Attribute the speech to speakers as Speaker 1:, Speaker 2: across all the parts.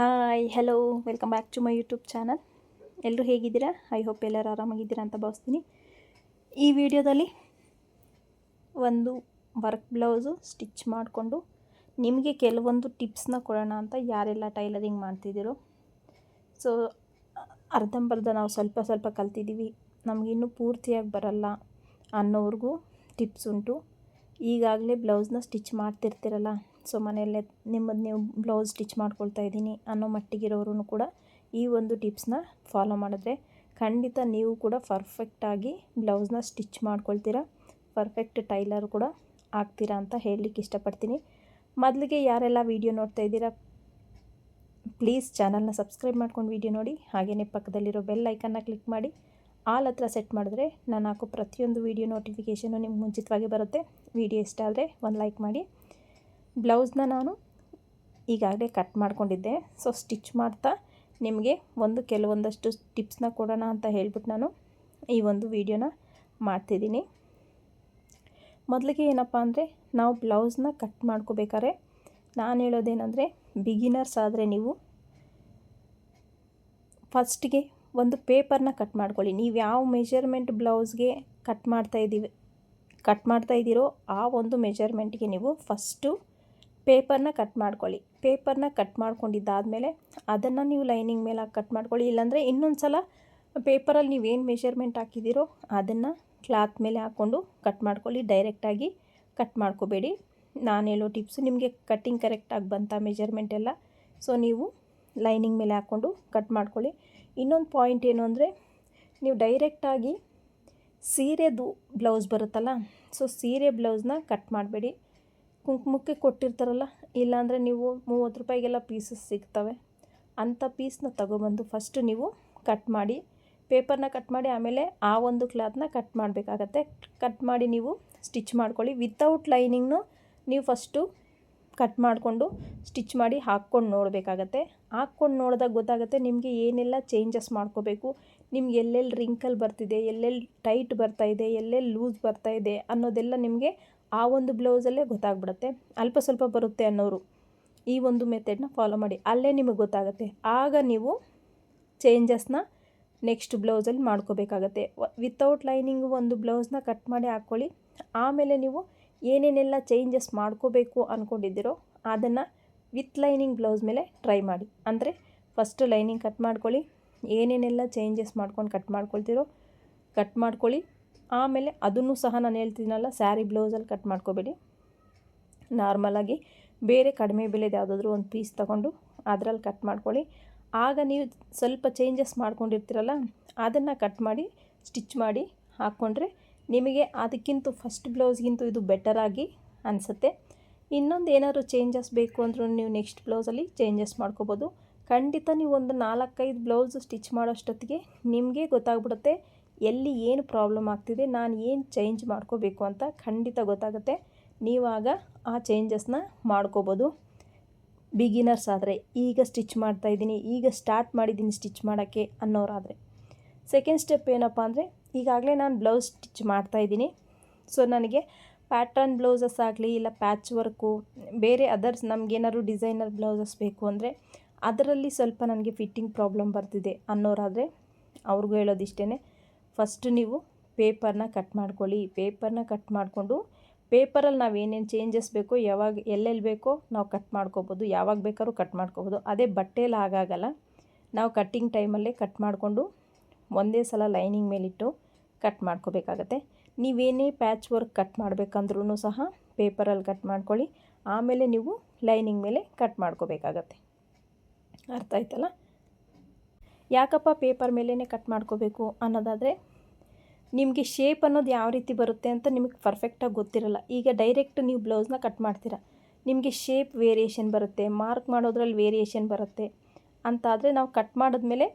Speaker 1: Hi hello welcome back to my YouTube channel ಎಲ್ಲರೂ ಹೇಗಿದ್ದೀರಾ? I hope ಎಲ್ಲರೂ ಆರಾಮಾಗಿದ್ದೀರಾ ಅಂತ ಭಾವಿಸ್ತೀನಿ. ಈ ವಿಡಿಯೋದಲ್ಲಿ ಒಂದು ವರ್ಕ್ ಬ್ಲೌಸು ಸ್ಟಿಚ್ ಮಾಡಿಕೊಂಡು ನಿಮಗೆ ಕೆಲವೊಂದು ಟಿಪ್ಸ್ನ ಕೊಡೋಣ ಅಂತ ಯಾರೆಲ್ಲ ಟೈಲರಿಂಗ್ ಮಾಡ್ತಿದ್ದೀರೋ. ಸೊ ಅರ್ಧಂಬರ್ಧ ನಾವು ಸ್ವಲ್ಪ ಸ್ವಲ್ಪ ಕಲ್ತಿದ್ದೀವಿ. ನಮಗಿನ್ನೂ ಪೂರ್ತಿಯಾಗಿ ಬರಲ್ಲ ಅನ್ನೋವ್ರಿಗೂ ಟಿಪ್ಸ್ ಉಂಟು. ಈಗಾಗಲೇ ಬ್ಲೌಸ್ನ ಸ್ಟಿಚ್ ಮಾಡ್ತಿರ್ತೀರಲ್ಲ ಸೊ ಮನೆಯಲ್ಲೇ ನಿಮ್ಮದು ನೀವು ಬ್ಲೌಸ್ ಸ್ಟಿಚ್ ಮಾಡ್ಕೊಳ್ತಾ ಇದ್ದೀನಿ ಅನ್ನೋ ಮಟ್ಟಿಗಿರೋರು ಕೂಡ ಈ ಒಂದು ಟಿಪ್ಸ್ನ ಫಾಲೋ ಮಾಡಿದ್ರೆ ಖಂಡಿತ ನೀವು ಕೂಡ ಪರ್ಫೆಕ್ಟಾಗಿ ಬ್ಲೌಸ್ನ ಸ್ಟಿಚ್ ಮಾಡ್ಕೊಳ್ತೀರಾ ಪರ್ಫೆಕ್ಟ್ ಟೈಲರ್ ಕೂಡ ಆಗ್ತೀರಾ ಅಂತ ಹೇಳಲಿಕ್ಕೆ ಇಷ್ಟಪಡ್ತೀನಿ. ಮೊದಲಿಗೆ ಯಾರೆಲ್ಲ ವೀಡಿಯೋ ನೋಡ್ತಾ ಇದ್ದೀರಾ ಪ್ಲೀಸ್ ಚಾನಲ್ನ ಸಬ್ಸ್ಕ್ರೈಬ್ ಮಾಡ್ಕೊಂಡು ವೀಡಿಯೋ ನೋಡಿ ಹಾಗೆಯೇ ಪಕ್ಕದಲ್ಲಿರೋ ಬೆಲ್ ಐಕನ್ನ ಕ್ಲಿಕ್ ಮಾಡಿ ಆಲ್ ಹತ್ರ ಸೆಟ್ ಮಾಡಿದ್ರೆ ನಾನು ಹಾಕೋ ಪ್ರತಿಯೊಂದು ವೀಡಿಯೋ ನೋಟಿಫಿಕೇಷನು ನಿಮ್ಗೆ ಮುಂಚಿತವಾಗಿ ಬರುತ್ತೆ. ವೀಡಿಯೋ ಇಷ್ಟ ಆದರೆ ಒಂದು ಲೈಕ್ ಮಾಡಿ. ಬ್ಲೌಸ್ನ ನಾನು ಈಗಾಗಲೇ ಕಟ್ ಮಾಡ್ಕೊಂಡಿದ್ದೆ. ಸೊ ಸ್ಟಿಚ್ ಮಾಡ್ತಾ ನಿಮಗೆ ಒಂದು ಕೆಲವೊಂದಷ್ಟು ಟಿಪ್ಸ್ನ ಕೊಡೋಣ ಅಂತ ಹೇಳ್ಬಿಟ್ಟು ನಾನು ಈ ಒಂದು ವಿಡಿಯೋನ ಮಾಡ್ತಿದ್ದೀನಿ. ಮೊದಲಿಗೆ ಏನಪ್ಪ ಅಂದರೆ ನಾವು ಬ್ಲೌಸ್ನ ಕಟ್ ಮಾಡ್ಕೋಬೇಕಾದ್ರೆ ನಾನು ಹೇಳೋದೇನೆಂದರೆ ಬಿಗಿನರ್ಸ್ ಆದರೆ ನೀವು ಫಸ್ಟ್ಗೆ ಒಂದು ಪೇಪರ್ನ ಕಟ್ ಮಾಡ್ಕೊಳ್ಳಿ. ನೀವು ಯಾವ ಮೆಜರ್ಮೆಂಟ್ ಬ್ಲೌಸ್ಗೆ ಕಟ್ ಮಾಡ್ತಾ ಇದ್ದೀವಿ, ಕಟ್ ಮಾಡ್ತಾ ಇದ್ದೀರೋ ಆ ಒಂದು ಮೆಜರ್ಮೆಂಟ್ಗೆ ನೀವು ಫಸ್ಟು ಪೇಪರ್ನ ಕಟ್ ಮಾಡ್ಕೊಳ್ಳಿ. ಪೇಪರ್ನ ಕಟ್ ಮಾಡ್ಕೊಂಡಿದ್ದಾದಮೇಲೆ ಅದನ್ನು ನೀವು ಲೈನಿಂಗ್ ಮೇಲೆ ಕಟ್ ಮಾಡ್ಕೊಳ್ಳಿ. ಇಲ್ಲಾಂದರೆ ಇನ್ನೊಂದು ಸಲ ಪೇಪರಲ್ಲಿ ನೀವೇನು ಮೆಷರ್ಮೆಂಟ್ ಹಾಕಿದ್ದೀರೋ ಅದನ್ನು ಕ್ಲಾತ್ ಮೇಲೆ ಹಾಕ್ಕೊಂಡು ಕಟ್ ಮಾಡ್ಕೊಳ್ಳಿ. ಡೈರೆಕ್ಟಾಗಿ ಕಟ್ ಮಾಡ್ಕೋಬೇಡಿ. ನಾನು ಹೇಳೋ ಟಿಪ್ಸ್ ನಿಮಗೆ ಕಟ್ಟಿಂಗ್ ಕರೆಕ್ಟಾಗಿ ಬಂತ ಮೆಜರ್ಮೆಂಟ್ ಎಲ್ಲ. ಸೊ, ನೀವು ಲೈನಿಂಗ್ ಮೇಲೆ ಹಾಕ್ಕೊಂಡು ಕಟ್ ಮಾಡ್ಕೊಳ್ಳಿ. ಇನ್ನೊಂದು ಪಾಯಿಂಟ್ ಏನು ಅಂದರೆ ನೀವು ಡೈರೆಕ್ಟಾಗಿ ಸೀರೆದು ಬ್ಲೌಸ್ ಬರುತ್ತಲ್ಲ, ಸೊ ಸೀರೆ ಬ್ಲೌಸ್ನ ಕಟ್ ಮಾಡಬೇಡಿ. ಕುಂಕುಮಕ್ಕೆ ಕೊಟ್ಟಿರ್ತಾರಲ್ಲ, ಇಲ್ಲಾಂದರೆ ನೀವು ಮೂವತ್ತು ರೂಪಾಯಿಗೆಲ್ಲ ಪೀಸಸ್ ಸಿಗ್ತವೆ. ಅಂಥ ಪೀಸ್ನ ತಗೊಬಂದು ಫಸ್ಟ್ ನೀವು ಕಟ್ ಮಾಡಿ ಪೇಪರ್ನ ಕಟ್ ಮಾಡಿ, ಆಮೇಲೆ ಆ ಒಂದು ಕ್ಲಾತ್ನ ಕಟ್ ಮಾಡಬೇಕಾಗತ್ತೆ. ಕಟ್ ಮಾಡಿ ನೀವು ಸ್ಟಿಚ್ ಮಾಡ್ಕೊಳ್ಳಿ. ವಿತೌಟ್ ಲೈನಿಂಗ್ನು ನೀವು ಫಸ್ಟು ಕಟ್ ಮಾಡಿಕೊಂಡು ಸ್ಟಿಚ್ ಮಾಡಿ ಹಾಕ್ಕೊಂಡು ನೋಡಬೇಕಾಗತ್ತೆ. ಹಾಕ್ಕೊಂಡು ನೋಡಿದಾಗ ಗೊತ್ತಾಗುತ್ತೆ ನಿಮಗೆ ಏನೆಲ್ಲ ಚೇಂಜಸ್ ಮಾಡ್ಕೋಬೇಕು. ನಿಮ್ಗೆ ಎಲ್ಲೆಲ್ಲಿ ರಿಂಕಲ್ ಬರ್ತಿದೆ, ಎಲ್ಲೆಲ್ಲಿ ಟೈಟ್ ಬರ್ತಾ ಇದೆ, ಎಲ್ಲೆಲ್ಲಿ ಲೂಸ್ ಬರ್ತಾ ಇದೆ ಅನ್ನೋದೆಲ್ಲ ನಿಮಗೆ ಆ ಒಂದು ಬ್ಲೌಸಲ್ಲೇ ಗೊತ್ತಾಗ್ಬಿಡುತ್ತೆ. ಅಲ್ಪ ಸ್ವಲ್ಪ ಬರುತ್ತೆ ಅನ್ನೋರು ಈ ಒಂದು ಮೆಥಡ್ನ ಫಾಲೋ ಮಾಡಿ. ಅಲ್ಲೇ ನಿಮಗೆ ಗೊತ್ತಾಗುತ್ತೆ. ಆಗ ನೀವು ಚೇಂಜಸ್ನ ನೆಕ್ಸ್ಟ್ ಬ್ಲೌಸಲ್ಲಿ ಮಾಡ್ಕೋಬೇಕಾಗತ್ತೆ. ವಿತೌಟ್ ಲೈನಿಂಗು ಒಂದು ಬ್ಲೌಸ್ನ ಕಟ್ ಮಾಡಿ ಹಾಕ್ಕೊಳ್ಳಿ. ಆಮೇಲೆ ನೀವು ಏನೇನೆಲ್ಲ ಚೇಂಜಸ್ ಮಾಡ್ಕೋಬೇಕು ಅಂದ್ಕೊಂಡಿದ್ದೀರೋ ಅದನ್ನು ವಿತ್ ಲೈನಿಂಗ್ ಬ್ಲೌಸ್ ಮೇಲೆ ಟ್ರೈ ಮಾಡಿ. ಅಂದರೆ ಫಸ್ಟು ಲೈನಿಂಗ್ ಕಟ್ ಮಾಡ್ಕೊಳ್ಳಿ. ಏನೇನೆಲ್ಲ ಚೇಂಜಸ್ ಮಾಡ್ಕೊಂಡು ಕಟ್ ಮಾಡ್ಕೊಳ್ತೀರೋ ಕಟ್ ಮಾಡ್ಕೊಳ್ಳಿ. ಆಮೇಲೆ ಅದನ್ನು ಸಹ ನಾನು ಹೇಳ್ತೀನಲ್ಲ ಸ್ಯಾರಿ ಬ್ಲೌಸಲ್ಲಿ ಕಟ್ ಮಾಡ್ಕೋಬೇಡಿ. ನಾರ್ಮಲಾಗಿ ಬೇರೆ ಕಡಿಮೆ ಬೆಲೆದು ಯಾವುದಾದ್ರೂ ಒಂದು ಪೀಸ್ ತೊಗೊಂಡು ಅದರಲ್ಲಿ ಕಟ್ ಮಾಡ್ಕೊಳ್ಳಿ. ಆಗ ನೀವು ಸ್ವಲ್ಪ ಚೇಂಜಸ್ ಮಾಡ್ಕೊಂಡಿರ್ತೀರಲ್ಲ, ಅದನ್ನು ಕಟ್ ಮಾಡಿ ಸ್ಟಿಚ್ ಮಾಡಿ ಹಾಕ್ಕೊಂಡ್ರೆ ನಿಮಗೆ ಅದಕ್ಕಿಂತ ಫಸ್ಟ್ ಬ್ಲೌಸ್ಗಿಂತ ಇದು ಬೆಟರಾಗಿ ಅನಿಸುತ್ತೆ. ಇನ್ನೊಂದು ಏನಾದರೂ ಚೇಂಜಸ್ ಬೇಕು ಅಂದರೂ ನೀವು ನೆಕ್ಸ್ಟ್ ಬ್ಲೌಸಲ್ಲಿ ಚೇಂಜಸ್ ಮಾಡ್ಕೋಬೋದು. ಖಂಡಿತ ನೀವು ಒಂದು ನಾಲ್ಕೈದು ಬ್ಲೌಸ್ ಸ್ಟಿಚ್ ಮಾಡೋಷ್ಟೊತ್ತಿಗೆ ನಿಮಗೆ ಗೊತ್ತಾಗ್ಬಿಡುತ್ತೆ. ಎಲ್ಲಿ ಏನು ಪ್ರಾಬ್ಲಮ್ ಆಗ್ತಿದೆ, ನಾನು ಏನು ಚೇಂಜ್ ಮಾಡ್ಕೋಬೇಕು ಅಂತ ಖಂಡಿತ ಗೊತ್ತಾಗುತ್ತೆ. ನೀವಾಗ ಆ ಚೇಂಜಸ್ನ ಮಾಡ್ಕೋಬೋದು. ಬಿಗಿನರ್ಸ್ ಆದರೆ, ಈಗ ಸ್ಟಿಚ್ ಮಾಡ್ತಾ ಇದ್ದೀನಿ, ಈಗ ಸ್ಟಾರ್ಟ್ ಮಾಡಿದ್ದೀನಿ ಸ್ಟಿಚ್ ಮಾಡೋಕ್ಕೆ ಅನ್ನೋರಾದರೆ. ಸೆಕೆಂಡ್ ಸ್ಟೆಪ್ ಏನಪ್ಪ ಅಂದರೆ, ಈಗಾಗಲೇ ನಾನು ಬ್ಲೌಸ್ ಸ್ಟಿಚ್ ಮಾಡ್ತಾ ಇದ್ದೀನಿ. ಸೊ ನನಗೆ ಪ್ಯಾಟರ್ನ್ ಬ್ಲೌಸಸ್ ಆಗಲಿ, ಇಲ್ಲ ಪ್ಯಾಚ್ ವರ್ಕು ಬೇರೆ ಅದರ್ಸ್ ನಮಗೇನಾದ್ರು ಡಿಸೈನರ್ ಬ್ಲೌಸಸ್ ಬೇಕು ಅಂದರೆ, ಅದರಲ್ಲಿ ಸ್ವಲ್ಪ ನನಗೆ ಫಿಟ್ಟಿಂಗ್ ಪ್ರಾಬ್ಲಮ್ ಬರ್ತಿದೆ ಅನ್ನೋರಾದರೆ, ಅವ್ರಿಗೂ ಹೇಳೋದಿಷ್ಟೇ ಫಸ್ಟ್ ನೀವು ಪೇಪರ್ನ ಕಟ್ ಮಾಡ್ಕೊಳ್ಳಿ. ಪೇಪರ್ನ ಕಟ್ ಮಾಡಿಕೊಂಡು ಪೇಪರಲ್ಲಿ ನಾವು ಏನೇನು ಚೇಂಜಸ್ ಬೇಕೋ ಯಾವಾಗ ಎಲ್ಲೆಲ್ಲಿ ಬೇಕೋ ನಾವು ಕಟ್ ಮಾಡ್ಕೋಬೋದು. ಯಾವಾಗ ಬೇಕಾದ್ರೂ ಕಟ್ ಮಾಡ್ಕೋಬೋದು. ಅದೇ ಬಟ್ಟೆಯಲ್ಲಿ ಆಗಾಗಲ್ಲ. ನಾವು ಕಟ್ಟಿಂಗ್ ಟೈಮಲ್ಲೇ ಕಟ್ ಮಾಡಿಕೊಂಡು ಒಂದೇ ಸಲ ಲೈನಿಂಗ್ ಮೇಲಿಟ್ಟು ಕಟ್ ಮಾಡ್ಕೋಬೇಕಾಗತ್ತೆ. ನೀವೇನೇ ಪ್ಯಾಚ್ ವರ್ಕ್ ಕಟ್ ಮಾಡಬೇಕಂದ್ರೂ ಸಹ ಪೇಪರಲ್ಲಿ ಕಟ್ ಮಾಡ್ಕೊಳ್ಳಿ. ಆಮೇಲೆ ನೀವು ಲೈನಿಂಗ್ ಮೇಲೆ ಕಟ್ ಮಾಡ್ಕೋಬೇಕಾಗತ್ತೆ. ಅರ್ಥ ಆಯ್ತಲ್ಲ? ಯಾಕಪ್ಪ ಪೇಪರ್ ಮೇಲೇ ಕಟ್ ಮಾಡ್ಕೋಬೇಕು ಅನ್ನೋದಾದರೆ ನಿಮಗೆ ಶೇಪ್ ಅನ್ನೋದು ಯಾವ ರೀತಿ ಬರುತ್ತೆ ಅಂತ ನಿಮಗೆ ಪರ್ಫೆಕ್ಟಾಗಿ ಗೊತ್ತಿರಲ್ಲ. ಈಗ ಡೈರೆಕ್ಟ್ ನೀವು ಬ್ಲೌಸ್ನ ಕಟ್ ಮಾಡ್ತೀರಾ. ನಿಮಗೆ ಶೇಪ್ ವೇರಿಯೇಷನ್ ಬರುತ್ತೆ ಮಾರ್ಕ್ ಮಾಡೋದ್ರಲ್ಲಿ ವೇರಿಯೇಷನ್ ಬರುತ್ತೆ ಅಂತಾದರೆ ನಾವು ಕಟ್ ಮಾಡಿದ್ಮೇಲೆ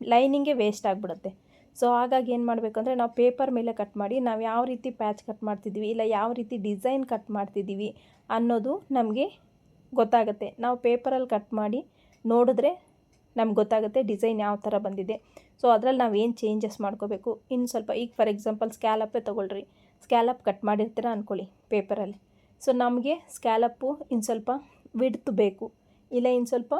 Speaker 1: ಲೈನಿಂಗೇ ವೇಸ್ಟ್ ಆಗಿಬಿಡುತ್ತೆ. ಸೊ ಹಾಗಾಗಿ ಏನು ಮಾಡಬೇಕು ಅಂದರೆ ನಾವು ಪೇಪರ್ ಮೇಲೆ ಕಟ್ ಮಾಡಿ ನಾವು ಯಾವ ರೀತಿ ಪ್ಯಾಚ್ ಕಟ್ ಮಾಡ್ತಿದ್ದೀವಿ, ಇಲ್ಲ ಯಾವ ರೀತಿ ಡಿಸೈನ್ ಕಟ್ ಮಾಡ್ತಿದ್ದೀವಿ ಅನ್ನೋದು ನಮಗೆ ಗೊತ್ತಾಗುತ್ತೆ. ನಾವು ಪೇಪರಲ್ಲಿ ಕಟ್ ಮಾಡಿ ನೋಡಿದ್ರೆ ನಮ್ಗೆ ಗೊತ್ತಾಗುತ್ತೆ ಡಿಸೈನ್ ಯಾವ ಥರ ಬಂದಿದೆ. ಸೊ ಅದರಲ್ಲಿ ನಾವು ಏನು ಚೇಂಜಸ್ ಮಾಡ್ಕೋಬೇಕು? ಇನ್ನು ಸ್ವಲ್ಪ ಈಗ ಫಾರ್ ಎಕ್ಸಾಂಪಲ್ ಸ್ಕ್ಯಾಲಪ್ಪೇ ತೊಗೊಳ್ರಿ. ಸ್ಕ್ಯಾಲಪ್ ಕಟ್ ಮಾಡಿರ್ತೀರ ಅಂದ್ಕೊಳ್ಳಿ ಪೇಪರಲ್ಲಿ ಸೊ ನಮಗೆ ಸ್ಕ್ಯಾಲಪ್ಪು ಇನ್ನು ಸ್ವಲ್ಪ ವಿಡ್ತ್ ಬೇಕು. ಇಲ್ಲ ಇನ್ನು ಸ್ವಲ್ಪ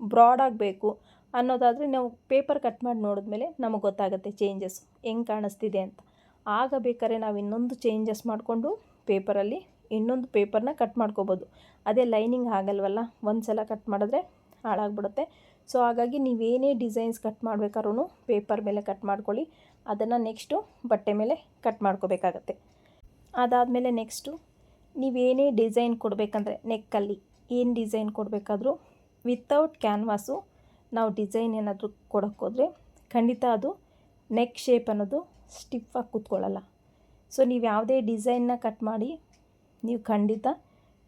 Speaker 1: ಬ್ರಾಡ್ ಆಗಬೇಕು ಅನ್ನೋದಾದರೆ ನಾವು ಪೇಪರ್ ಕಟ್ ಮಾಡಿ ನೋಡಿದ್ಮೇಲೆ ನಮಗೆ ಗೊತ್ತಾಗುತ್ತೆ ಚೇಂಜಸ್ ಹೆಂಗೆ ಕಾಣಿಸ್ತಿದೆ ಅಂತ. ಆಗ ಬೇಕಾದ್ರೆ ನಾವು ಇನ್ನೊಂದು ಚೇಂಜಸ್ ಮಾಡಿಕೊಂಡು ಪೇಪರಲ್ಲಿ ಇನ್ನೊಂದು ಪೇಪರ್ನ ಕಟ್ ಮಾಡ್ಕೋಬೋದು. ಅದೇ ಲೈನಿಂಗ್ ಆಗಲ್ವಲ್ಲ? ಒಂದು ಸಲ ಕಟ್ ಮಾಡಿದ್ರೆ ಹಾಳಾಗ್ಬಿಡುತ್ತೆ. ಸೊ ಹಾಗಾಗಿ ನೀವೇನೇ ಡಿಸೈನ್ಸ್ ಕಟ್ ಮಾಡಬೇಕಾದ್ರೂ ಪೇಪರ್ ಮೇಲೆ ಕಟ್ ಮಾಡ್ಕೊಳ್ಳಿ. ಅದನ್ನು ನೆಕ್ಸ್ಟು ಬಟ್ಟೆ ಮೇಲೆ ಕಟ್ ಮಾಡ್ಕೋಬೇಕಾಗತ್ತೆ. ಅದಾದಮೇಲೆ ನೆಕ್ಸ್ಟು ನೀವೇನೇ ಡಿಸೈನ್ ಕೊಡಬೇಕಂದ್ರೆ ನೆಕ್ಕಲ್ಲಿ ಏನು ಡಿಸೈನ್ ಕೊಡಬೇಕಾದ್ರೂ ವಿತೌಟ್ ಕ್ಯಾನ್ವಾಸು ನಾವು ಡಿಸೈನ್ ಏನಾದರೂ ಕೊಡೋಕ್ಕೋದ್ರೆ ಖಂಡಿತ ಅದು ನೆಕ್ ಶೇಪ್ ಅನ್ನೋದು ಸ್ಟಿಫಾಗಿ ಕೂತ್ಕೊಳ್ಳಲ್ಲ. ಸೊ ನೀವು ಯಾವುದೇ ಡಿಸೈನ್ನ ಕಟ್ ಮಾಡಿ ನೀವು ಖಂಡಿತ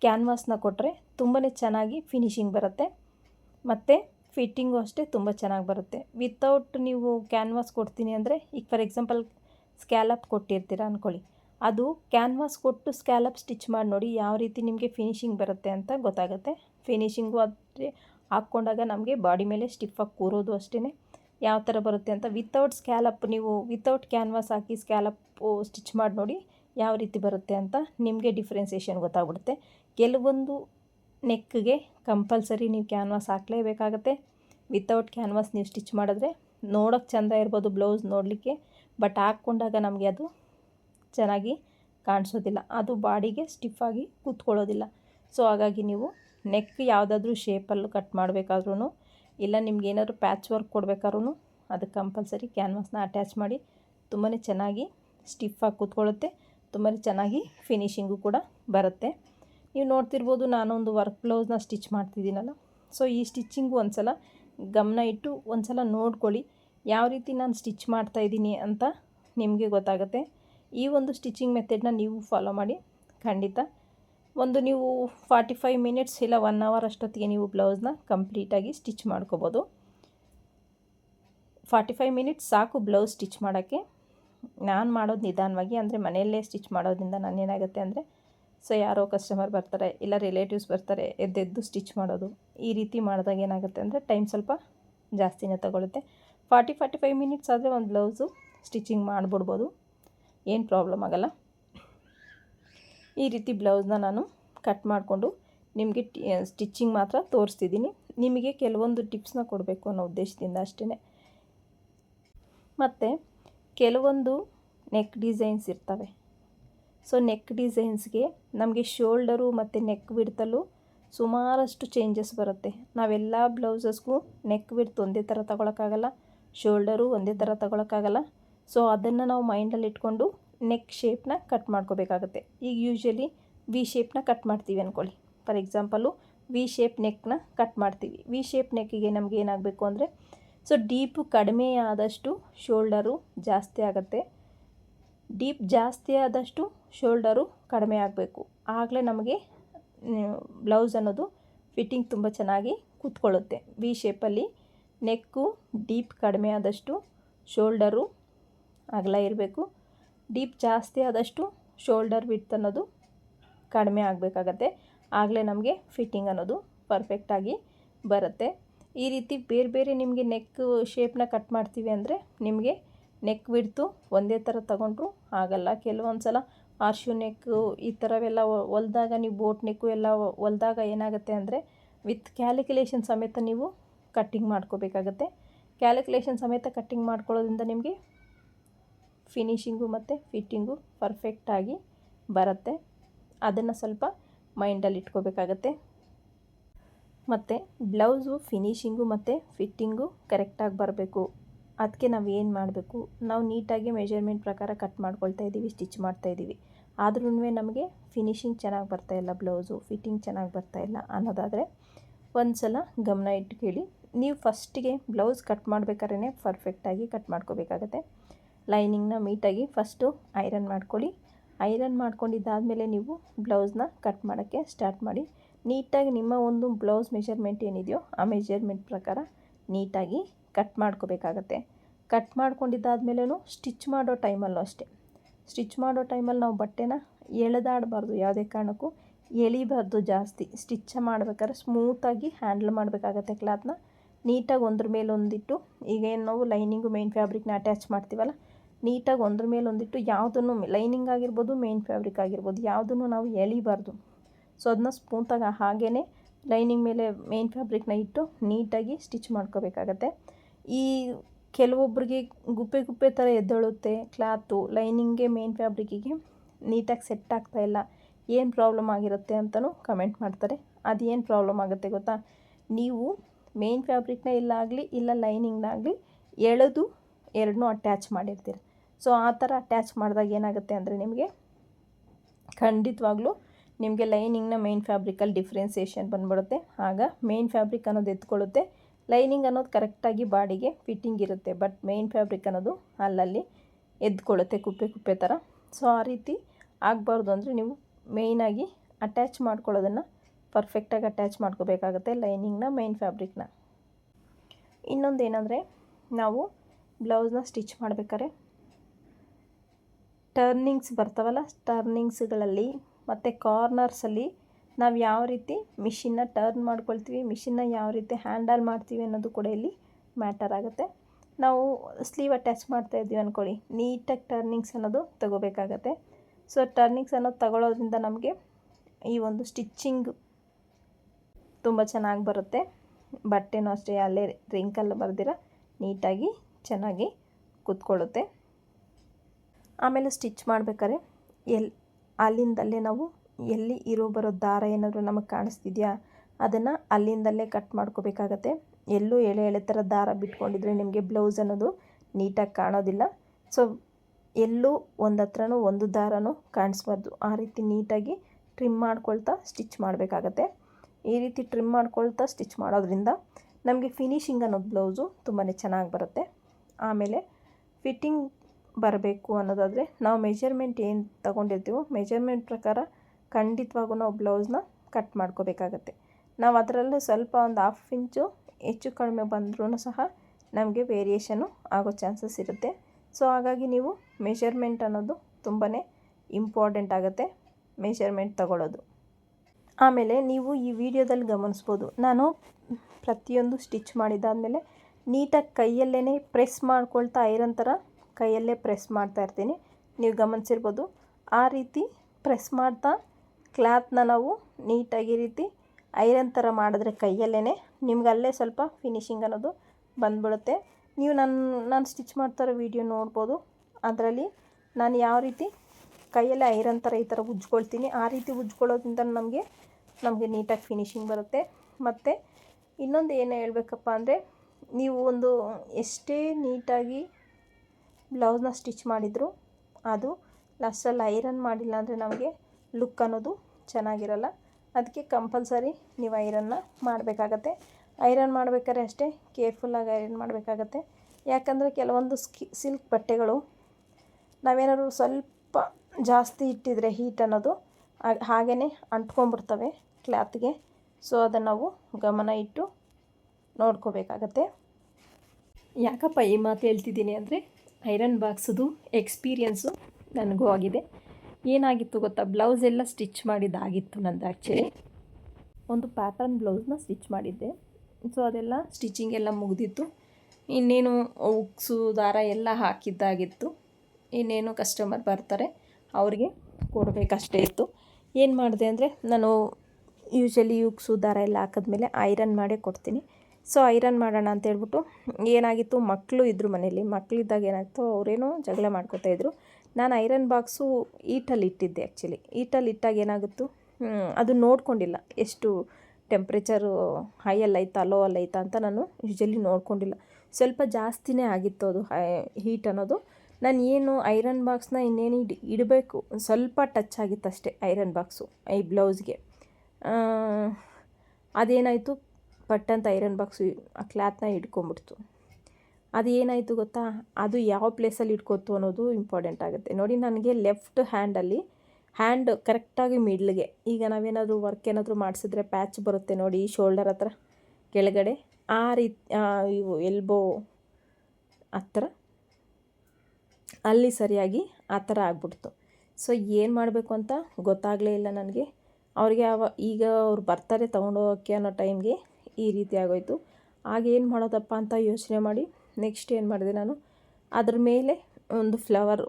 Speaker 1: ಕ್ಯಾನ್ವಾಸ್ನ ಕೊಟ್ಟರೆ ತುಂಬಾ ಚೆನ್ನಾಗಿ ಫಿನಿಶಿಂಗ್ ಬರುತ್ತೆ. ಮತ್ತು ಫಿಟ್ಟಿಂಗು ಅಷ್ಟೇ ತುಂಬ ಚೆನ್ನಾಗಿ ಬರುತ್ತೆ. ವಿತೌಟ್ ನೀವು ಕ್ಯಾನ್ವಾಸ್ ಕೊಡ್ತೀನಿ ಅಂದರೆ, ಈಗ ಫಾರ್ ಎಕ್ಸಾಂಪಲ್ ಸ್ಕ್ಯಾಲಪ್ ಕೊಟ್ಟಿರ್ತೀರ ಅಂದ್ಕೊಳ್ಳಿ ಅದು ಕ್ಯಾನ್ವಾಸ್ ಕೊಟ್ಟು ಸ್ಕ್ಯಾಲಪ್ ಸ್ಟಿಚ್ ಮಾಡಿ ನೋಡಿ ಯಾವ ರೀತಿ ನಿಮಗೆ ಫಿನಿಶಿಂಗ್ ಬರುತ್ತೆ ಅಂತ ಗೊತ್ತಾಗುತ್ತೆ. ಫಿನಿಷಿಂಗು ಅಷ್ಟೇ ಹಾಕ್ಕೊಂಡಾಗ ನಮಗೆ ಬಾಡಿ ಮೇಲೆ ಸ್ಟಿಫಾಗಿ ಕೂರೋದು ಅಷ್ಟೇ ಯಾವ ಥರ ಬರುತ್ತೆ ಅಂತ ವಿತೌಟ್ ಸ್ಕ್ಯಾಲಪ್ ನೀವು ವಿತೌಟ್ ಕ್ಯಾನ್ವಾಸ್ ಹಾಕಿ ಸ್ಕ್ಯಾಲಪ್ಪು ಸ್ಟಿಚ್ ಮಾಡಿ ನೋಡಿ ಯಾವ ರೀತಿ ಬರುತ್ತೆ ಅಂತ ನಿಮಗೆ ಡಿಫ್ರೆನ್ಸೇಷನ್ ಗೊತ್ತಾಗ್ಬಿಡುತ್ತೆ. ಕೆಲವೊಂದು ನೆಕ್ಗೆ ಕಂಪಲ್ಸರಿ ನೀವು ಕ್ಯಾನ್ವಾಸ್ ಹಾಕಲೇಬೇಕಾಗತ್ತೆ. ವಿತೌಟ್ ಕ್ಯಾನ್ವಾಸ್ ನೀವು ಸ್ಟಿಚ್ ಮಾಡಿದ್ರೆ ನೋಡೋಕ್ಕೆ ಚೆಂದ ಇರ್ಬೋದು ಬ್ಲೌಸ್ ನೋಡಲಿಕ್ಕೆ, ಬಟ್ ಹಾಕ್ಕೊಂಡಾಗ ನಮಗೆ ಅದು ಚೆನ್ನಾಗಿ ಕಾಣಿಸೋದಿಲ್ಲ. ಅದು ಬಾಡಿಗೆ ಸ್ಟಿಫಾಗಿ ಕೂತ್ಕೊಳ್ಳೋದಿಲ್ಲ. ಸೊ ಹಾಗಾಗಿ ನೀವು ನೆಕ್ ಯಾವುದಾದ್ರೂ ಶೇಪಲ್ಲೂ ಕಟ್ ಮಾಡಬೇಕಾದ್ರೂ ಇಲ್ಲ ನಿಮ್ಗೆ ಏನಾದರೂ ಪ್ಯಾಚ್ ವರ್ಕ್ ಕೊಡಬೇಕಾದ್ರೂ ಅದಕ್ಕೆ ಕಂಪಲ್ಸರಿ ಕ್ಯಾನ್ವಾಸ್ನ ಅಟ್ಯಾಚ್ ಮಾಡಿ ತುಂಬಾ ಚೆನ್ನಾಗಿ ಸ್ಟಿಫಾಗಿ ಕೂತ್ಕೊಳ್ಳುತ್ತೆ. ತುಂಬಾ ಚೆನ್ನಾಗಿ ಫಿನಿಷಿಂಗು ಕೂಡ ಬರುತ್ತೆ. ನೀವು ನೋಡ್ತಿರ್ಬೋದು ನಾನೊಂದು ವರ್ಕ್ ಬ್ಲೌಸ್ನ ಸ್ಟಿಚ್ ಮಾಡ್ತಿದ್ದೀನಲ್ಲ ಸೊ ಈ ಸ್ಟಿಚ್ಚಿಂಗು ಒಂದು ಸಲ ಗಮನ ಇಟ್ಟು ಒಂದು ಸಲ ನೋಡ್ಕೊಳ್ಳಿ, ಯಾವ ರೀತಿ ನಾನು ಸ್ಟಿಚ್ ಮಾಡ್ತಾಯಿದ್ದೀನಿ ಅಂತ ನಿಮಗೆ ಗೊತ್ತಾಗುತ್ತೆ. ಈ ಒಂದು ಸ್ಟಿಚಿಂಗ್ ಮೆಥಡ್ನ ನೀವು ಫಾಲೋ ಮಾಡಿ, ಖಂಡಿತ. ಒಂದು ನೀವು ಫಾರ್ಟಿ ಫೈವ್ ಮಿನಿಟ್ಸ್ ಇಲ್ಲ ಒನ್ ಅವರ್ ಅಷ್ಟೊತ್ತಿಗೆ ನೀವು ಬ್ಲೌಸ್ನ ಕಂಪ್ಲೀಟಾಗಿ ಸ್ಟಿಚ್ ಮಾಡ್ಕೋಬೋದು. ಫಾರ್ಟಿ ಫೈವ್ ಮಿನಿಟ್ಸ್ ಸಾಕು ಬ್ಲೌಸ್ ಸ್ಟಿಚ್ ಮಾಡೋಕ್ಕೆ. ನಾನು ಮಾಡೋದು ನಿಧಾನವಾಗಿ, ಅಂದರೆ ಮನೆಯಲ್ಲೇ ಸ್ಟಿಚ್ ಮಾಡೋದ್ರಿಂದ ನಾನೇನಾಗುತ್ತೆ ಅಂದರೆ ಸೊ ಯಾರೋ ಕಸ್ಟಮರ್ ಬರ್ತಾರೆ ಇಲ್ಲ ರಿಲೇಟಿವ್ಸ್ ಬರ್ತಾರೆ, ಎದ್ದೆದ್ದು ಸ್ಟಿಚ್ ಮಾಡೋದು, ಈ ರೀತಿ ಮಾಡಿದಾಗ ಏನಾಗುತ್ತೆ ಅಂದರೆ ಟೈಮ್ ಸ್ವಲ್ಪ ಜಾಸ್ತಿನೇ ತಗೊಳುತ್ತೆ. ಫಾರ್ಟಿ ಫಾರ್ಟಿ ಫೈವ್ ಮಿನಿಟ್ಸ್ ಆದರೆ ಒಂದು ಬ್ಲೌಸು ಸ್ಟಿಚಿಂಗ್ ಮಾಡಿಬಿಡ್ಬೋದು, ಏನು ಪ್ರಾಬ್ಲಮ್ ಆಗೋಲ್ಲ. ಈ ರೀತಿ ಬ್ಲೌಸ್ನ ನಾನು ಕಟ್ ಮಾಡಿಕೊಂಡು ನಿಮಗೆ ಸ್ಟಿಚ್ಚಿಂಗ್ ಮಾತ್ರ ತೋರಿಸ್ತಿದ್ದೀನಿ ನಿಮಗೆ ಕೆಲವೊಂದು ಟಿಪ್ಸ್ನ ಕೊಡಬೇಕು ಅನ್ನೋ ಉದ್ದೇಶದಿಂದ ಅಷ್ಟೇ ಮತ್ತು ಕೆಲವೊಂದು ನೆಕ್ ಡಿಸೈನ್ಸ್ ಇರ್ತವೆ. ಸೊ ನೆಕ್ ಡಿಸೈನ್ಸ್ಗೆ ನಮಗೆ ಶೋಲ್ಡರು ಮತ್ತು ನೆಕ್ ವಿಡ್ತಲ್ಲೂ ಸುಮಾರಷ್ಟು ಚೇಂಜಸ್ ಬರುತ್ತೆ. ನಾವೆಲ್ಲ ಬ್ಲೌಸಸ್ಗೂ ನೆಕ್ ಬಿಡ್ತು ಒಂದೇ ಥರ ತಗೊಳಕ್ಕಾಗಲ್ಲ ಶೋಲ್ಡರು ಒಂದೇ ಥರ ತಗೊಳಕ್ಕಾಗಲ್ಲ. ಸೊ ಅದನ್ನು ನಾವು ಮೈಂಡಲ್ಲಿ ಇಟ್ಕೊಂಡು ನೆಕ್ ಶೇಪ್ನ ಕಟ್ ಮಾಡ್ಕೋಬೇಕಾಗುತ್ತೆ. ಈಗ ಯೂಶ್ವಲಿ ವಿ ಶೇಪ್ನ ಕಟ್ ಮಾಡ್ತೀವಿ ಅಂದ್ಕೊಳ್ಳಿ ಫಾರ್ ಎಕ್ಸಾಂಪಲು ವಿ ಶೇಪ್ ನೆಕ್ನ ಕಟ್ ಮಾಡ್ತೀವಿ. ವಿ ಶೇಪ್ ನೆಕ್ಕಿಗೆ ನಮಗೆ ಏನಾಗಬೇಕು ಅಂದರೆ ಸೊ ಡೀಪು ಕಡಿಮೆ ಆದಷ್ಟು ಶೋಲ್ಡರು ಜಾಸ್ತಿ ಆಗುತ್ತೆ. ಡೀಪ್ ಜಾಸ್ತಿ ಆದಷ್ಟು ಶೋಲ್ಡರು ಕಡಿಮೆ ಆಗಬೇಕು. ಆಗಲೇ ನಮಗೆ ಬ್ಲೌಸ್ ಅನ್ನೋದು ಫಿಟ್ಟಿಂಗ್ ತುಂಬ ಚೆನ್ನಾಗಿ ಕೂತ್ಕೊಳ್ಳುತ್ತೆ. ವಿ ಶೇಪಲ್ಲಿ ನೆಕ್ಕು ಡೀಪ್ ಕಡಿಮೆ ಆದಷ್ಟು ಶೋಲ್ಡರು ಅಗಲ ಇರಬೇಕು. ಡೀಪ್ ಜಾಸ್ತಿ ಆದಷ್ಟು ಶೋಲ್ಡರ್ ವಿಡ್ತ್ ಅನ್ನೋದು ಕಡಿಮೆ ಆಗಬೇಕಾಗತ್ತೆ. ಆಗಲೇ ನಮಗೆ ಫಿಟ್ಟಿಂಗ್ ಅನ್ನೋದು ಪರ್ಫೆಕ್ಟಾಗಿ ಬರುತ್ತೆ. ಈ ರೀತಿ ಬೇರೆ ಬೇರೆ ನಿಮಗೆ ನೆಕ್ ಶೇಪ್ನ ಕಟ್ ಮಾಡ್ತೀವಿ ಅಂದರೆ ನಿಮಗೆ ನೆಕ್ ವಿಡ್ತು ಒಂದೇ ಥರ ತಗೊಂಡ್ರು ಆಗಲ್ಲ. ಕೆಲವೊಂದು ಸಲ ಆರ್ಶು ನೆಕ್ಕು ಈ ಥರವೆಲ್ಲ ಹೊಲ್ದಾಗ ನೀವು ಬೋಟ್ ನೆಕ್ಕು ಎಲ್ಲ ಹೊಲ್ದಾಗ ಏನಾಗುತ್ತೆ ಅಂದರೆ ವಿತ್ ಕ್ಯಾಲ್ಕುಲೇಷನ್ ಸಮೇತ ನೀವು ಕಟ್ಟಿಂಗ್ ಮಾಡ್ಕೋಬೇಕಾಗತ್ತೆ. ಕ್ಯಾಲ್ಕುಲೇಷನ್ ಸಮೇತ ಕಟ್ಟಿಂಗ್ ಮಾಡ್ಕೊಳ್ಳೋದ್ರಿಂದ ನಿಮಗೆ ಫಿನಿಶಿಂಗು ಮತ್ತು ಫಿಟ್ಟಿಂಗು ಪರ್ಫೆಕ್ಟಾಗಿ ಬರುತ್ತೆ. ಅದನ್ನು ಸ್ವಲ್ಪ ಮೈಂಡಲ್ಲಿ ಇಟ್ಕೋಬೇಕಾಗತ್ತೆ. ಮತ್ತು ಬ್ಲೌಸು ಫಿನಿಶಿಂಗು ಮತ್ತು ಫಿಟ್ಟಿಂಗು ಕರೆಕ್ಟಾಗಿ ಬರಬೇಕು. ಅದಕ್ಕೆ ನಾವು ಏನು ಮಾಡಬೇಕು? ನಾವು ನೀಟಾಗಿ ಮೆಜರ್ಮೆಂಟ್ ಪ್ರಕಾರ ಕಟ್ ಮಾಡ್ಕೊಳ್ತಾ ಇದ್ದೀವಿ ಸ್ಟಿಚ್ ಮಾಡ್ತಾ ಇದ್ದೀವಿ. ಆದ್ರೂ ನಮಗೆ ಫಿನಿಶಿಂಗ್ ಚೆನ್ನಾಗಿ ಬರ್ತಾ ಇಲ್ಲ ಬ್ಲೌಸು ಫಿಟ್ಟಿಂಗ್ ಚೆನ್ನಾಗಿ ಬರ್ತಾ ಇಲ್ಲ ಅನ್ನೋದಾದರೆ ಒಂದು ಸಲ ಗಮನ ಇಟ್ಟು ಕೇಳಿ ನೀವು ಫಸ್ಟಿಗೆ ಬ್ಲೌಸ್ ಕಟ್ ಮಾಡ್ಬೇಕಾದ್ರೆ ಪರ್ಫೆಕ್ಟಾಗಿ ಕಟ್ ಮಾಡ್ಕೋಬೇಕಾಗತ್ತೆ. ಲೈನಿಂಗ್ನ ನೀಟಾಗಿ ಫಸ್ಟು ಐರನ್ ಮಾಡ್ಕೊಳ್ಳಿ. ಐರನ್ ಮಾಡ್ಕೊಂಡಿದ್ದಾದಮೇಲೆ ನೀವು ಬ್ಲೌಸ್ನ ಕಟ್ ಮಾಡೋಕ್ಕೆ ಸ್ಟಾರ್ಟ್ ಮಾಡಿ. ನೀಟಾಗಿ ನಿಮ್ಮ ಒಂದು ಬ್ಲೌಸ್ ಮೆಷರ್ಮೆಂಟ್ ಏನಿದೆಯೋ ಆ ಮೆಷರ್ಮೆಂಟ್ ಪ್ರಕಾರ ನೀಟಾಗಿ ಕಟ್ ಮಾಡ್ಕೋಬೇಕಾಗತ್ತೆ. ಕಟ್ ಮಾಡ್ಕೊಂಡಿದ್ದಾದ್ಮೇಲೂ ಸ್ಟಿಚ್ ಮಾಡೋ ಟೈಮಲ್ಲೂ ಅಷ್ಟೇ. ಸ್ಟಿಚ್ ಮಾಡೋ ಟೈಮಲ್ಲಿ ನಾವು ಬಟ್ಟೆನ ಎಳೆದಾಡಬಾರ್ದು ಯಾವುದೇ ಕಾರಣಕ್ಕೂ. ಎಳಿಬಾರ್ದು ಜಾಸ್ತಿ. ಸ್ಟಿಚ್ ಮಾಡ್ಬೇಕಾದ್ರೆ ಸ್ಮೂತಾಗಿ ಹ್ಯಾಂಡಲ್ ಮಾಡಬೇಕಾಗತ್ತೆ ಕ್ಲಾತ್ನ. ನೀಟಾಗಿ ಒಂದ್ರ ಮೇಲೆ ಒಂದಿಟ್ಟು ಈಗ ಏನು ನಾವು ಲೈನಿಂಗು ಮೇನ್ ಫ್ಯಾಬ್ರಿಕ್ನ ಅಟ್ಯಾಚ್ ಮಾಡ್ತೀವಲ್ಲ, ನೀಟಾಗಿ ಒಂದ್ರ ಮೇಲೆ ಒಂದಿಟ್ಟು ಯಾವುದನ್ನು ಲೈನಿಂಗ್ ಆಗಿರ್ಬೋದು, ಮೇನ್ ಫ್ಯಾಬ್ರಿಕ್ ಆಗಿರ್ಬೋದು, ಯಾವುದನ್ನು ನಾವು ಎಳಿಬಾರ್ದು. ಸೊ ಅದನ್ನ ಸ್ಮೂತಾಗಿ ಹಾಗೇ ಲೈನಿಂಗ್ ಮೇಲೆ ಮೇನ್ ಫ್ಯಾಬ್ರಿಕ್ನ ಇಟ್ಟು ನೀಟಾಗಿ ಸ್ಟಿಚ್ ಮಾಡ್ಕೋಬೇಕಾಗತ್ತೆ. ಈ ಕೆಲವೊಬ್ಬರಿಗೆ ಗುಪ್ಪೆ ಗುಪ್ಪೆ ಥರ ಎದ್ದೇಳುತ್ತೆ ಕ್ಲಾತು, ಲೈನಿಂಗ್ಗೆ ಮೇನ್ ಫ್ಯಾಬ್ರಿಕ್ಕಿಗೆ ನೀಟಾಗಿ ಸೆಟ್ ಆಗ್ತಾ ಇಲ್ಲ. ಏನು ಪ್ರಾಬ್ಲಮ್ ಆಗಿರುತ್ತೆ ಅಂತಲೂ ಕಮೆಂಟ್ ಮಾಡ್ತಾರೆ. ಅದೇನು ಪ್ರಾಬ್ಲಮ್ ಆಗುತ್ತೆ ಗೊತ್ತಾ? ನೀವು ಮೇನ್ ಫ್ಯಾಬ್ರಿಕ್ನ ಇಲ್ಲಾಗಲಿ, ಇಲ್ಲ ಲೈನಿಂಗ್ನಾಗಲಿ ಎಳೆದು ಎರಡನ್ನೂ ಅಟ್ಯಾಚ್ ಮಾಡಿರ್ತೀರಿ. ಸೊ, ಆ ಥರ ಅಟ್ಯಾಚ್ ಮಾಡಿದಾಗ ಏನಾಗುತ್ತೆ ಅಂದರೆ ನಿಮಗೆ ಖಂಡಿತವಾಗ್ಲೂ ನಿಮಗೆ ಲೈನಿಂಗ್ನ ಮೇನ್ ಫ್ಯಾಬ್ರಿಕಲ್ಲಿ ಡಿಫ್ರೆನ್ಸಿಯೇಷನ್ ಬಂದ್ಬಿಡುತ್ತೆ. ಆಗ ಮೇನ್ ಫ್ಯಾಬ್ರಿಕ್ ಅನ್ನೋದು ಎತ್ಕೊಳ್ಳುತ್ತೆ. ಲೈನಿಂಗ್ ಅನ್ನೋದು ಕರೆಕ್ಟಾಗಿ ಬಾಡಿಗೆ ಫಿಟ್ಟಿಂಗ್ ಇರುತ್ತೆ ಬಟ್ ಮೇನ್ ಫ್ಯಾಬ್ರಿಕ್ ಅನ್ನೋದು ಅಲ್ಲಲ್ಲಿ ಎದ್ಕೊಳ್ಳುತ್ತೆ, ಕುಪ್ಪೆ ಕುಪ್ಪೆ ಥರ ಸೊ ಆ ರೀತಿ ಆಗಬಾರ್ದು ಅಂದರೆ ನೀವು ಮೇಯ್ನಾಗಿ ಅಟ್ಯಾಚ್ ಮಾಡ್ಕೊಳ್ಳೋದನ್ನು ಪರ್ಫೆಕ್ಟಾಗಿ ಅಟ್ಯಾಚ್ ಮಾಡ್ಕೋಬೇಕಾಗುತ್ತೆ ಲೈನಿಂಗ್ನ ಮೇನ್ ಫ್ಯಾಬ್ರಿಕ್ನ ಇನ್ನೊಂದು ಏನಂದರೆ, ನಾವು ಬ್ಲೌಸ್ನ ಸ್ಟಿಚ್ ಮಾಡಬೇಕಾರೆ ಟರ್ನಿಂಗ್ಸ್ ಬರ್ತಾವಲ್ಲ ಟರ್ನಿಂಗ್ಸ್ಗಳಲ್ಲಿ ಮತ್ತು ಕಾರ್ನರ್ಸಲ್ಲಿ ನಾವು ಯಾವ ರೀತಿ ಮಿಷಿನ್ನ ಟರ್ನ್ ಮಾಡ್ಕೊಳ್ತೀವಿ ಮಿಷಿನ್ನ ಯಾವ ರೀತಿ ಹ್ಯಾಂಡಲ್ ಮಾಡ್ತೀವಿ ಅನ್ನೋದು ಕೂಡ ಇಲ್ಲಿ ಮ್ಯಾಟರ್ ಆಗುತ್ತೆ. ನಾವು ಸ್ಲೀವ್ ಅಟ್ಯಾಚ್ ಮಾಡ್ತಾ ಇದ್ದೀವಿ ಅಂದ್ಕೊಳ್ಳಿ ನೀಟಾಗಿ ಟರ್ನಿಂಗ್ಸ್ ಅನ್ನೋದು ತಗೋಬೇಕಾಗತ್ತೆ. ಸೊ ಟರ್ನಿಂಗ್ಸ್ ಅನ್ನೋದು ತಗೊಳ್ಳೋದ್ರಿಂದ ನಮಗೆ ಈ ಒಂದು ಸ್ಟಿಚ್ಚಿಂಗ್ ತುಂಬ ಚೆನ್ನಾಗಿ ಬರುತ್ತೆ. ಬಟ್ಟೆನೂ ಅಷ್ಟೇ, ಅಲ್ಲೇ ರಿಂಕಲ್ ಬರ್ದಿರ ನೀಟಾಗಿ ಚೆನ್ನಾಗಿ ಕೂತ್ಕೊಳ್ಳುತ್ತೆ. ಆಮೇಲೆ ಸ್ಟಿಚ್ ಮಾಡ್ಬೇಕಾದ್ರೆ ಎಲ್ಲಿ ಅಲ್ಲಿಂದಲ್ಲೇ ನಾವು ಎಲ್ಲಿ ಇರೋ ಬರೋ ದಾರ ಏನಾದರೂ ನಮಗೆ ಕಾಣಿಸ್ತಿದೆಯಾ? ಅದನ್ನು ಅಲ್ಲಿಂದಲ್ಲೇ ಕಟ್ ಮಾಡ್ಕೋಬೇಕಾಗತ್ತೆ. ಎಲ್ಲೂ ಎಳೆ ಎಳೆ ಥರ ದಾರ ಬಿಟ್ಕೊಂಡಿದ್ರೆ ನಿಮಗೆ ಬ್ಲೌಸ್ ಅನ್ನೋದು ನೀಟಾಗಿ ಕಾಣೋದಿಲ್ಲ. ಸೊ, ಎಲ್ಲೂ ಒಂದು ಹತ್ರನೂ ಒಂದು ದಾರನೂ ಕಾಣಿಸ್ಬಾರ್ದು. ಆ ರೀತಿ ನೀಟಾಗಿ ಟ್ರಿಮ್ ಮಾಡ್ಕೊಳ್ತಾ ಸ್ಟಿಚ್ ಮಾಡಬೇಕಾಗತ್ತೆ. ಈ ರೀತಿ ಟ್ರಿಮ್ ಮಾಡ್ಕೊಳ್ತಾ ಸ್ಟಿಚ್ ಮಾಡೋದ್ರಿಂದ ನಮಗೆ ಫಿನಿಶಿಂಗ್ ಅನ್ನೋದು ಬ್ಲೌಸು ತುಂಬಾ ಚೆನ್ನಾಗಿ ಬರುತ್ತೆ. ಆಮೇಲೆ ಫಿಟ್ಟಿಂಗ್ ಬರಬೇಕು ಅನ್ನೋದಾದರೆ ನಾವು ಮೆಜರ್ಮೆಂಟ್ ಏನು ತಗೊಂಡಿರ್ತೀವೋ, ಮೆಜರ್ಮೆಂಟ್ ಪ್ರಕಾರ ಖಂಡಿತವಾಗೂ ನಾವು ಬ್ಲೌಸ್ನ ಕಟ್ ಮಾಡ್ಕೋಬೇಕಾಗತ್ತೆ. ನಾವು ಅದರಲ್ಲೂ ಸ್ವಲ್ಪ ಒಂದು ಹಾಫ್ ಇಂಚು ಹೆಚ್ಚು ಕಡಿಮೆ ಬಂದ್ರೂ ಸಹ ನಮಗೆ ವೇರಿಯೇಷನು ಆಗೋ ಚಾನ್ಸಸ್ ಇರುತ್ತೆ. ಸೊ ಹಾಗಾಗಿ ನೀವು ಮೆಷರ್ಮೆಂಟ್ ಅನ್ನೋದು ತುಂಬಾ ಇಂಪಾರ್ಟೆಂಟ್ ಆಗುತ್ತೆ ಮೆಷರ್ಮೆಂಟ್ ತಗೊಳ್ಳೋದು ಆಮೇಲೆ ನೀವು ಈ ವಿಡಿಯೋದಲ್ಲಿ ಗಮನಿಸ್ಬೋದು, ನಾನು ಪ್ರತಿಯೊಂದು ಸ್ಟಿಚ್ ಮಾಡಿದಾದಮೇಲೆ ನೀಟಾಗಿ ಕೈಯಲ್ಲೇ ಪ್ರೆಸ್ ಮಾಡ್ಕೊಳ್ತಾ ಐರನ್ ಥರ ಕೈಯಲ್ಲೇ ಪ್ರೆಸ್ ಮಾಡ್ತಾ ಇರ್ತೀನಿ. ನೀವು ಗಮನಿಸಿರ್ಬೋದು, ಆ ರೀತಿ ಪ್ರೆಸ್ ಮಾಡ್ತಾ ಕ್ಲಾತ್ನ ನಾವು ನೀಟಾಗಿ ರೀತಿ ಐರನ್ ಥರ ಮಾಡಿದ್ರೆ ಕೈಯಲ್ಲೇ ನಿಮ್ಗೆ ಅಲ್ಲೇ ಸ್ವಲ್ಪ ಫಿನಿಶಿಂಗ್ ಅನ್ನೋದು ಬಂದ್ಬಿಡುತ್ತೆ. ನೀವು ನನ್ನ ನಾನು ಸ್ಟಿಚ್ ಮಾಡ್ತಾರೋ ವೀಡಿಯೋ ನೋಡ್ಬೋದು. ಅದರಲ್ಲಿ ನಾನು ಯಾವ ರೀತಿ ಕೈಯಲ್ಲೇ ಐರನ್ ಥರ ಈ ಥರ ಉಜ್ಕೊಳ್ತೀನಿ ಆ ರೀತಿ ಉಜ್ಕೊಳ್ಳೋದ್ರಿಂದ ನಮಗೆ ನಮಗೆ ನೀಟಾಗಿ ಫಿನಿಶಿಂಗ್ ಬರುತ್ತೆ. ಮತ್ತು ಇನ್ನೊಂದು ಏನು ಹೇಳಬೇಕಪ್ಪ ಅಂದರೆ, ನೀವು ಒಂದು ಎಷ್ಟೇ ನೀಟಾಗಿ ಬ್ಲೌಸ್ನ ಸ್ಟಿಚ್ ಮಾಡಿದರೂ, ಅದು ಲಾಸ್ಟಲ್ಲಿ ಐರನ್ ಮಾಡಿಲ್ಲ ಅಂದರೆ ನಮಗೆ ಲುಕ್ ಅನ್ನೋದು ಚೆನ್ನಾಗಿರಲ್ಲ. ಅದಕ್ಕೆ ಕಂಪಲ್ಸರಿ ನೀವು ಐರನ್ನ ಮಾಡಬೇಕಾಗತ್ತೆ. ಐರನ್ ಮಾಡಬೇಕಾದ್ರೆ ಅಷ್ಟೇ ಕೇರ್ಫುಲ್ಲಾಗಿ ಐರನ್ ಮಾಡಬೇಕಾಗತ್ತೆ. ಯಾಕಂದರೆ ಕೆಲವೊಂದು ಸ್ಕಿ ಸಿಲ್ಕ್ ಬಟ್ಟೆಗಳು ನಾವೇನಾದ್ರು ಸ್ವಲ್ಪ ಜಾಸ್ತಿ ಇಟ್ಟಿದ್ರೆ ಹೀಟ್ ಅನ್ನೋದು ಹಾಗೇ ಅಂಟ್ಕೊಂಡ್ಬಿಡ್ತವೆ ಕ್ಲಾತ್ಗೆ ಸೊ ಅದನ್ನು ನಾವು ಗಮನ ಇಟ್ಟು ನೋಡ್ಕೋಬೇಕಾಗತ್ತೆ. ಯಾಕಪ್ಪ ಈ ಮಾತು ಹೇಳ್ತಿದ್ದೀನಿ ಅಂದರೆ ಐರನ್ ಬಾಕ್ಸದು ಎಕ್ಸ್ಪೀರಿಯನ್ಸು ನನಗೂ ಆಗಿದೆ. ಏನಾಗಿತ್ತು ಗೊತ್ತಾ? ಬ್ಲೌಸ್ ಎಲ್ಲ ಸ್ಟಿಚ್ ಮಾಡಿದ್ದಾಗಿತ್ತು ನಂದು ಆ್ಯಕ್ಚುಲಿ ಒಂದು ಪ್ಯಾಟರ್ನ್ ಬ್ಲೌಸ್ನ ಸ್ಟಿಚ್ ಮಾಡಿದ್ದೆ. ಸೊ ಅದೆಲ್ಲ ಸ್ಟಿಚಿಂಗ್ ಎಲ್ಲ ಮುಗಿದಿತ್ತು. ಇನ್ನೇನು ಉಕ್ಸು, ದಾರ ಎಲ್ಲ ಹಾಕಿದ್ದಾಗಿತ್ತು. ಇನ್ನೇನು ಕಸ್ಟಮರ್ ಬರ್ತಾರೆ, ಅವ್ರಿಗೆ ಕೊಡಬೇಕಷ್ಟೇ ಇತ್ತು. ಏನು ಮಾಡಿದೆ ಅಂದರೆ, ನಾನು ಯೂಶಲಿ ಉಕ್ಸು, ದಾರ ಎಲ್ಲ ಹಾಕಿದ್ಮೇಲೆ ಐರನ್ ಮಾಡೇ ಕೊಡ್ತೀನಿ. ಸೊ ಐರನ್ ಮಾಡೋಣ ಅಂತ ಹೇಳ್ಬಿಟ್ಟು ಏನಾಗಿತ್ತು ಮಕ್ಕಳು ಇದ್ದರು ಮನೇಲಿ ಮಕ್ಕಳಿದ್ದಾಗ ಏನಾಯಿತು, ಅವರೇನೋ ಜಗಳ ಮಾಡ್ಕೋತಾಯಿದ್ರು ನಾನು ಐರನ್ ಬಾಕ್ಸು ಈಟಲ್ಲಿ ಇಟ್ಟಿದ್ದೆ ಆ್ಯಕ್ಚುಲಿ ಈಟಲ್ಲಿ ಇಟ್ಟಾಗ ಏನಾಗುತ್ತೋ? ಅದು ನೋಡ್ಕೊಂಡಿಲ್ಲ. ಎಷ್ಟು ಟೆಂಪ್ರೇಚರು ಹೈಯಲ್ಲಿ ಐತಾ ಲೋ ಅಲ್ಲಿ ಅಂತ ನಾನು ಯೂಶಲಿ ನೋಡ್ಕೊಂಡಿಲ್ಲ. ಸ್ವಲ್ಪ ಜಾಸ್ತಿನೇ ಆಗಿತ್ತು ಅದು ಹೈ ಹೀಟ್ ಅನ್ನೋದು. ನಾನು ಏನು ಐರನ್ ಬಾಕ್ಸ್ನ ಇನ್ನೇನು ಇಡ್, ಇಡಬೇಕು. ಸ್ವಲ್ಪ ಟಚ್ ಆಗಿತ್ತು ಅಷ್ಟೇ ಐರನ್ ಬಾಕ್ಸು, ಈ ಬ್ಲೌಸ್ಗೆ. ಅದೇನಾಯಿತು? ಪಟ್ಟಂತ ಐರನ್ ಬಾಕ್ಸು ಆ ಕ್ಲಾತ್ನ ಹಿಡ್ಕೊಂಬಿಡ್ತು. ಅದು ಏನಾಯಿತು ಗೊತ್ತಾ? ಅದು ಯಾವ ಪ್ಲೇಸಲ್ಲಿ ಇಟ್ಕೋತು ಅನ್ನೋದು ಇಂಪಾರ್ಟೆಂಟ್ ಆಗುತ್ತೆ. ನೋಡಿ ನನಗೆ ಲೆಫ್ಟ್ ಹ್ಯಾಂಡಲ್ಲಿ ಹ್ಯಾಂಡ್ ಕರೆಕ್ಟಾಗಿ ಮಿಡ್ಲ್ಗೆ ಈಗ ನಾವೇನಾದರೂ ವರ್ಕ್ ಏನಾದರೂ ಮಾಡಿಸಿದ್ರೆ ಪ್ಯಾಚ್ ಬರುತ್ತೆ ನೋಡಿ ಶೋಲ್ಡರ್ ಹತ್ರ, ಕೆಳಗಡೆ. ಆ ರೀತಿ ಇವು ಎಲ್ಬೋ ಹತ್ರ. ಅಲ್ಲಿ ಸರಿಯಾಗಿ ಆ ಥರ ಆಗ್ಬಿಡ್ತು. ಸೊ ಏನು ಮಾಡಬೇಕು ಅಂತ ಗೊತ್ತಾಗಲೇ ಇಲ್ಲ ನನಗೆ. ಅವ್ರಿಗೆ ಅವ, ಈಗ ಅವ್ರು ಬರ್ತಾರೆ ತೊಗೊಂಡೋಗೋಕ್ಕೆ ಅನ್ನೋ ಟೈಮ್ಗೆ ಈ ರೀತಿ ಆಗೋಯಿತು. ಆಗ ಏನು ಮಾಡೋದಪ್ಪ ಅಂತ ಯೋಚನೆ ಮಾಡಿ ನೆಕ್ಸ್ಟ್ ಏನು ಮಾಡಿದೆ ನಾನು? ಅದ್ರ ಮೇಲೆ ಒಂದು ಫ್ಲವರು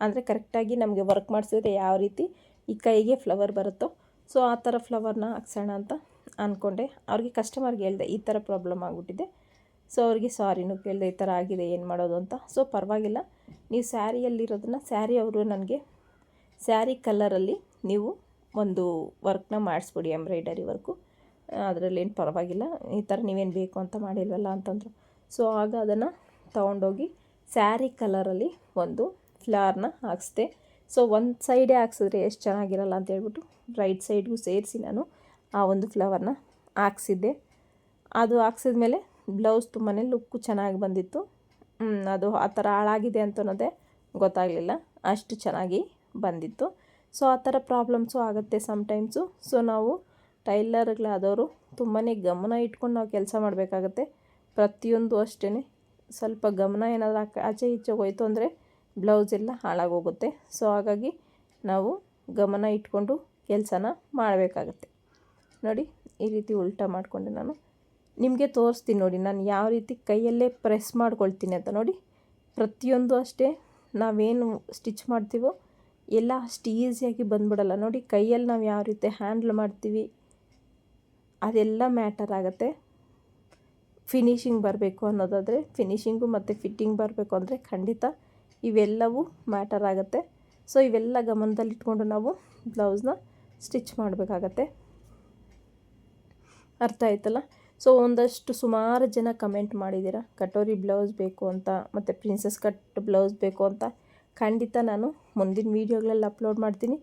Speaker 1: ಅಂದರೆ ಕರೆಕ್ಟಾಗಿ ನಮಗೆ ವರ್ಕ್ ಮಾಡಿಸಿದ್ರೆ ಯಾವ ರೀತಿ ಈ ಕೈಗೆ ಫ್ಲವರ್ ಬರುತ್ತೋ. ಸೊ ಆ ಥರ ಫ್ಲವರ್ನ ಹಾಕ್ಸೋಣ ಅಂತ ಅಂದ್ಕೊಂಡೆ ಅವ್ರಿಗೆ ಕಸ್ಟಮರ್ಗೆ ಹೇಳಿದೆ, ಈ ಥರ ಪ್ರಾಬ್ಲಮ್ ಆಗಿಬಿಟ್ಟಿದೆ. ಸೊ ಅವ್ರಿಗೆ ಸಾರಿನೂ ಕೇಳಿದೆ ಈ ಥರ ಆಗಿದೆ, ಏನು ಮಾಡೋದು ಅಂತ. ಸೊ ಪರವಾಗಿಲ್ಲ. ನೀವು ಸ್ಯಾರಿಯಲ್ಲಿರೋದನ್ನ ಸ್ಯಾರಿ ಅವರು ನನಗೆ ಸ್ಯಾರಿ ಕಲರಲ್ಲಿ ನೀವು ಒಂದು ವರ್ಕ್ನ ಮಾಡಿಸ್ಬಿಡಿ ಎಂಬ್ರಾಯ್ಡರಿ ವರ್ಕು ಅದರಲ್ಲೇನು ಪರವಾಗಿಲ್ಲ. ಈ ಥರ ನೀವೇನು ಬೇಕು ಅಂತ ಮಾಡಿಲ್ವಲ್ಲ ಅಂತಂದರು. ಸೊ ಆಗ ಅದನ್ನು ತೊಗೊಂಡೋಗಿ ಸ್ಯಾರಿ ಕಲರಲ್ಲಿ ಒಂದು ಫ್ಲವರ್ನ ಹಾಕ್ಸ್ದೆ. ಸೊ ಒಂದು ಸೈಡೇ ಹಾಕ್ಸಿದ್ರೆ ಎಷ್ಟು ಚೆನ್ನಾಗಿರಲ್ಲ ಅಂತ ಹೇಳ್ಬಿಟ್ಟು ರೈಟ್ ಸೈಡ್ಗೂ ಸೇರಿಸಿ ನಾನು ಆ ಒಂದು ಫ್ಲವರ್ನ ಹಾಕ್ಸಿದ್ದೆ. ಅದು ಹಾಕ್ಸಿದ್ಮೇಲೆ ಬ್ಲೌಸ್ ತುಂಬಾ ಲುಕ್ಕು ಚೆನ್ನಾಗಿ ಬಂದಿತ್ತು. ಅದು ಆ ಥರ ಹಾಳಾಗಿದೆ ಅಂತ ಅನ್ನೋದೇ ಗೊತ್ತಾಗಲಿಲ್ಲ. ಅಷ್ಟು ಚೆನ್ನಾಗಿ ಬಂದಿತ್ತು. ಸೊ ಆ ಥರ ಪ್ರಾಬ್ಲಮ್ಸು ಆಗುತ್ತೆ ಸಮ್ಟೈಮ್ಸು. ಸೊ ನಾವು ಟೈಲರ್ಗಳಾದವರು ತುಂಬಾ ಗಮನ ಇಟ್ಕೊಂಡು ನಾವು ಕೆಲಸ ಮಾಡಬೇಕಾಗತ್ತೆ. ಪ್ರತಿಯೊಂದು ಅಷ್ಟೇ ಸ್ವಲ್ಪ ಗಮನ ಏನಾದರೂ ಆಚೆ ಈಚೆ ಹೋಯ್ತು ಅಂದರೆ ಬ್ಲೌಸ್ ಎಲ್ಲ ಹಾಳಾಗೋಗುತ್ತೆ. ಸೊ ಹಾಗಾಗಿ ನಾವು ಗಮನ ಇಟ್ಕೊಂಡು ಕೆಲಸನ ಮಾಡಬೇಕಾಗತ್ತೆ. ನೋಡಿ, ಈ ರೀತಿ ಉಲ್ಟಾ ಮಾಡಿಕೊಂಡೆ ನಾನು. ನಿಮಗೆ ತೋರಿಸ್ತೀನಿ ನೋಡಿ, ನಾನು ಯಾವ ರೀತಿ ಕೈಯಲ್ಲೇ ಪ್ರೆಸ್ ಮಾಡ್ಕೊಳ್ತೀನಿ ಅಂತ ನೋಡಿ. ಪ್ರತಿಯೊಂದು ಅಷ್ಟೇ ನಾವೇನು ಸ್ಟಿಚ್ ಮಾಡ್ತೀವೋ ಎಲ್ಲ ಅಷ್ಟು ಈಸಿಯಾಗಿ ಬಂದ್ಬಿಡಲ್ಲ ನೋಡಿ. ಕೈಯಲ್ಲಿ ನಾವು ಯಾವ ರೀತಿ ಹ್ಯಾಂಡ್ಲ್ ಮಾಡ್ತೀವಿ ಅದೆಲ್ಲ ಮ್ಯಾಟರ್ ಆಗುತ್ತೆ. ಫಿನಿಶಿಂಗ್ ಬರಬೇಕು ಅನ್ನೋದಾದರೆ ಫಿನಿಶಿಂಗು ಮತ್ತು ಫಿಟ್ಟಿಂಗ್ ಬರಬೇಕು ಅಂದರೆ ಖಂಡಿತ ಇವೆಲ್ಲವೂ ಮ್ಯಾಟರ್ ಆಗುತ್ತೆ. ಸೊ ಇವೆಲ್ಲ ಗಮನದಲ್ಲಿಟ್ಕೊಂಡು ನಾವು ಬ್ಲೌಸ್ನ ಸ್ಟಿಚ್ ಮಾಡಬೇಕಾಗತ್ತೆ. ಅರ್ಥ ಆಯ್ತಲ್ಲ? ಸೊ ಒಂದಷ್ಟು ಸುಮಾರು ಜನ ಕಮೆಂಟ್ ಮಾಡಿದ್ದೀರಾ? ಕಟೋರಿ ಬ್ಲೌಸ್ ಬೇಕು ಅಂತ, ಮತ್ತು ಪ್ರಿನ್ಸಸ್ ಕಟ್ ಬ್ಲೌಸ್ ಬೇಕು ಅಂತ. ಖಂಡಿತ ನಾನು ಮುಂದಿನ ವೀಡಿಯೋಗಳಲ್ಲಿ ಅಪ್ಲೋಡ್ ಮಾಡ್ತೀನಿ.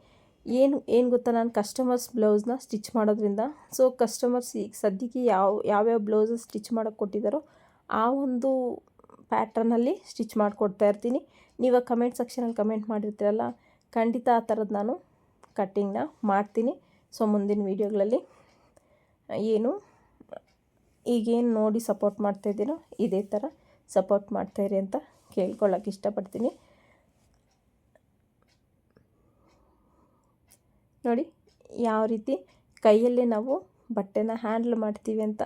Speaker 1: ಏನು ಏನು ಗೊತ್ತಾ ನಾನು ಕಸ್ಟಮರ್ಸ್ ಬ್ಲೌಸ್ನ ಸ್ಟಿಚ್ ಮಾಡೋದ್ರಿಂದ? ಸೊ ಕಸ್ಟಮರ್ಸ್ ಈಗ ಸದ್ಯಕ್ಕೆ ಯಾವ, ಯಾವ್ಯಾವ ಬ್ಲೌಸ್ ಸ್ಟಿಚ್ ಮಾಡೋಕ್ಕೆ ಕೊಟ್ಟಿದ್ದಾರೋ ಆ ಒಂದು ಪ್ಯಾಟ್ರನಲ್ಲಿ ಸ್ಟಿಚ್ ಮಾಡಿಕೊಡ್ತಾ ಇರ್ತೀನಿ. ನೀವು ಕಮೆಂಟ್ ಸೆಕ್ಷನಲ್ಲಿ ಕಮೆಂಟ್ ಮಾಡಿರ್ತೀರಲ್ಲ, ಖಂಡಿತ ಆ ಥರದ್ದು ನಾನು ಕಟ್ಟಿಂಗ್ನ ಮಾಡ್ತೀನಿ. ಸೊ ಮುಂದಿನ ವೀಡಿಯೋಗಳಲ್ಲಿ ಏನು, ಈಗೇನು ನೋಡಿ ಸಪೋರ್ಟ್ ಮಾಡ್ತಾಯಿದ್ದೀನೋ ಇದೇ ಥರ ಸಪೋರ್ಟ್ ಮಾಡ್ತಾಯಿರಿ ಅಂತ ಕೇಳ್ಕೊಳ್ಳೋಕೆ ಇಷ್ಟಪಡ್ತೀನಿ. ನೋಡಿ, ಯಾವ ರೀತಿ ಕೈಯಲ್ಲಿ ನಾವು ಬಟ್ಟೆನ ಹ್ಯಾಂಡ್ಲ್ ಮಾಡ್ತೀವಿ ಅಂತ.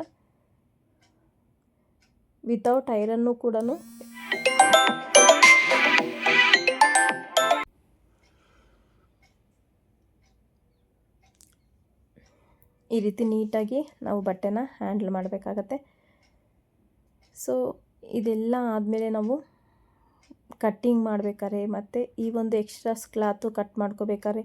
Speaker 1: ವಿತೌಟ್ ಐರನ್ನು ಕೂಡ ಈ ರೀತಿ ನೀಟಾಗಿ ನಾವು ಬಟ್ಟೆನ ಹ್ಯಾಂಡ್ಲ್ ಮಾಡಬೇಕಾಗತ್ತೆ. ಸೊ, ಇದೆಲ್ಲ ಆದಮೇಲೆ ನಾವು ಕಟ್ಟಿಂಗ್ ಮಾಡಬೇಕಾದ್ರೆ ಮತ್ತು ಈ ಒಂದು ಎಕ್ಸ್ಟ್ರಾ ಕ್ಲಾತು ಕಟ್ ಮಾಡ್ಕೋಬೇಕಾದ್ರೆ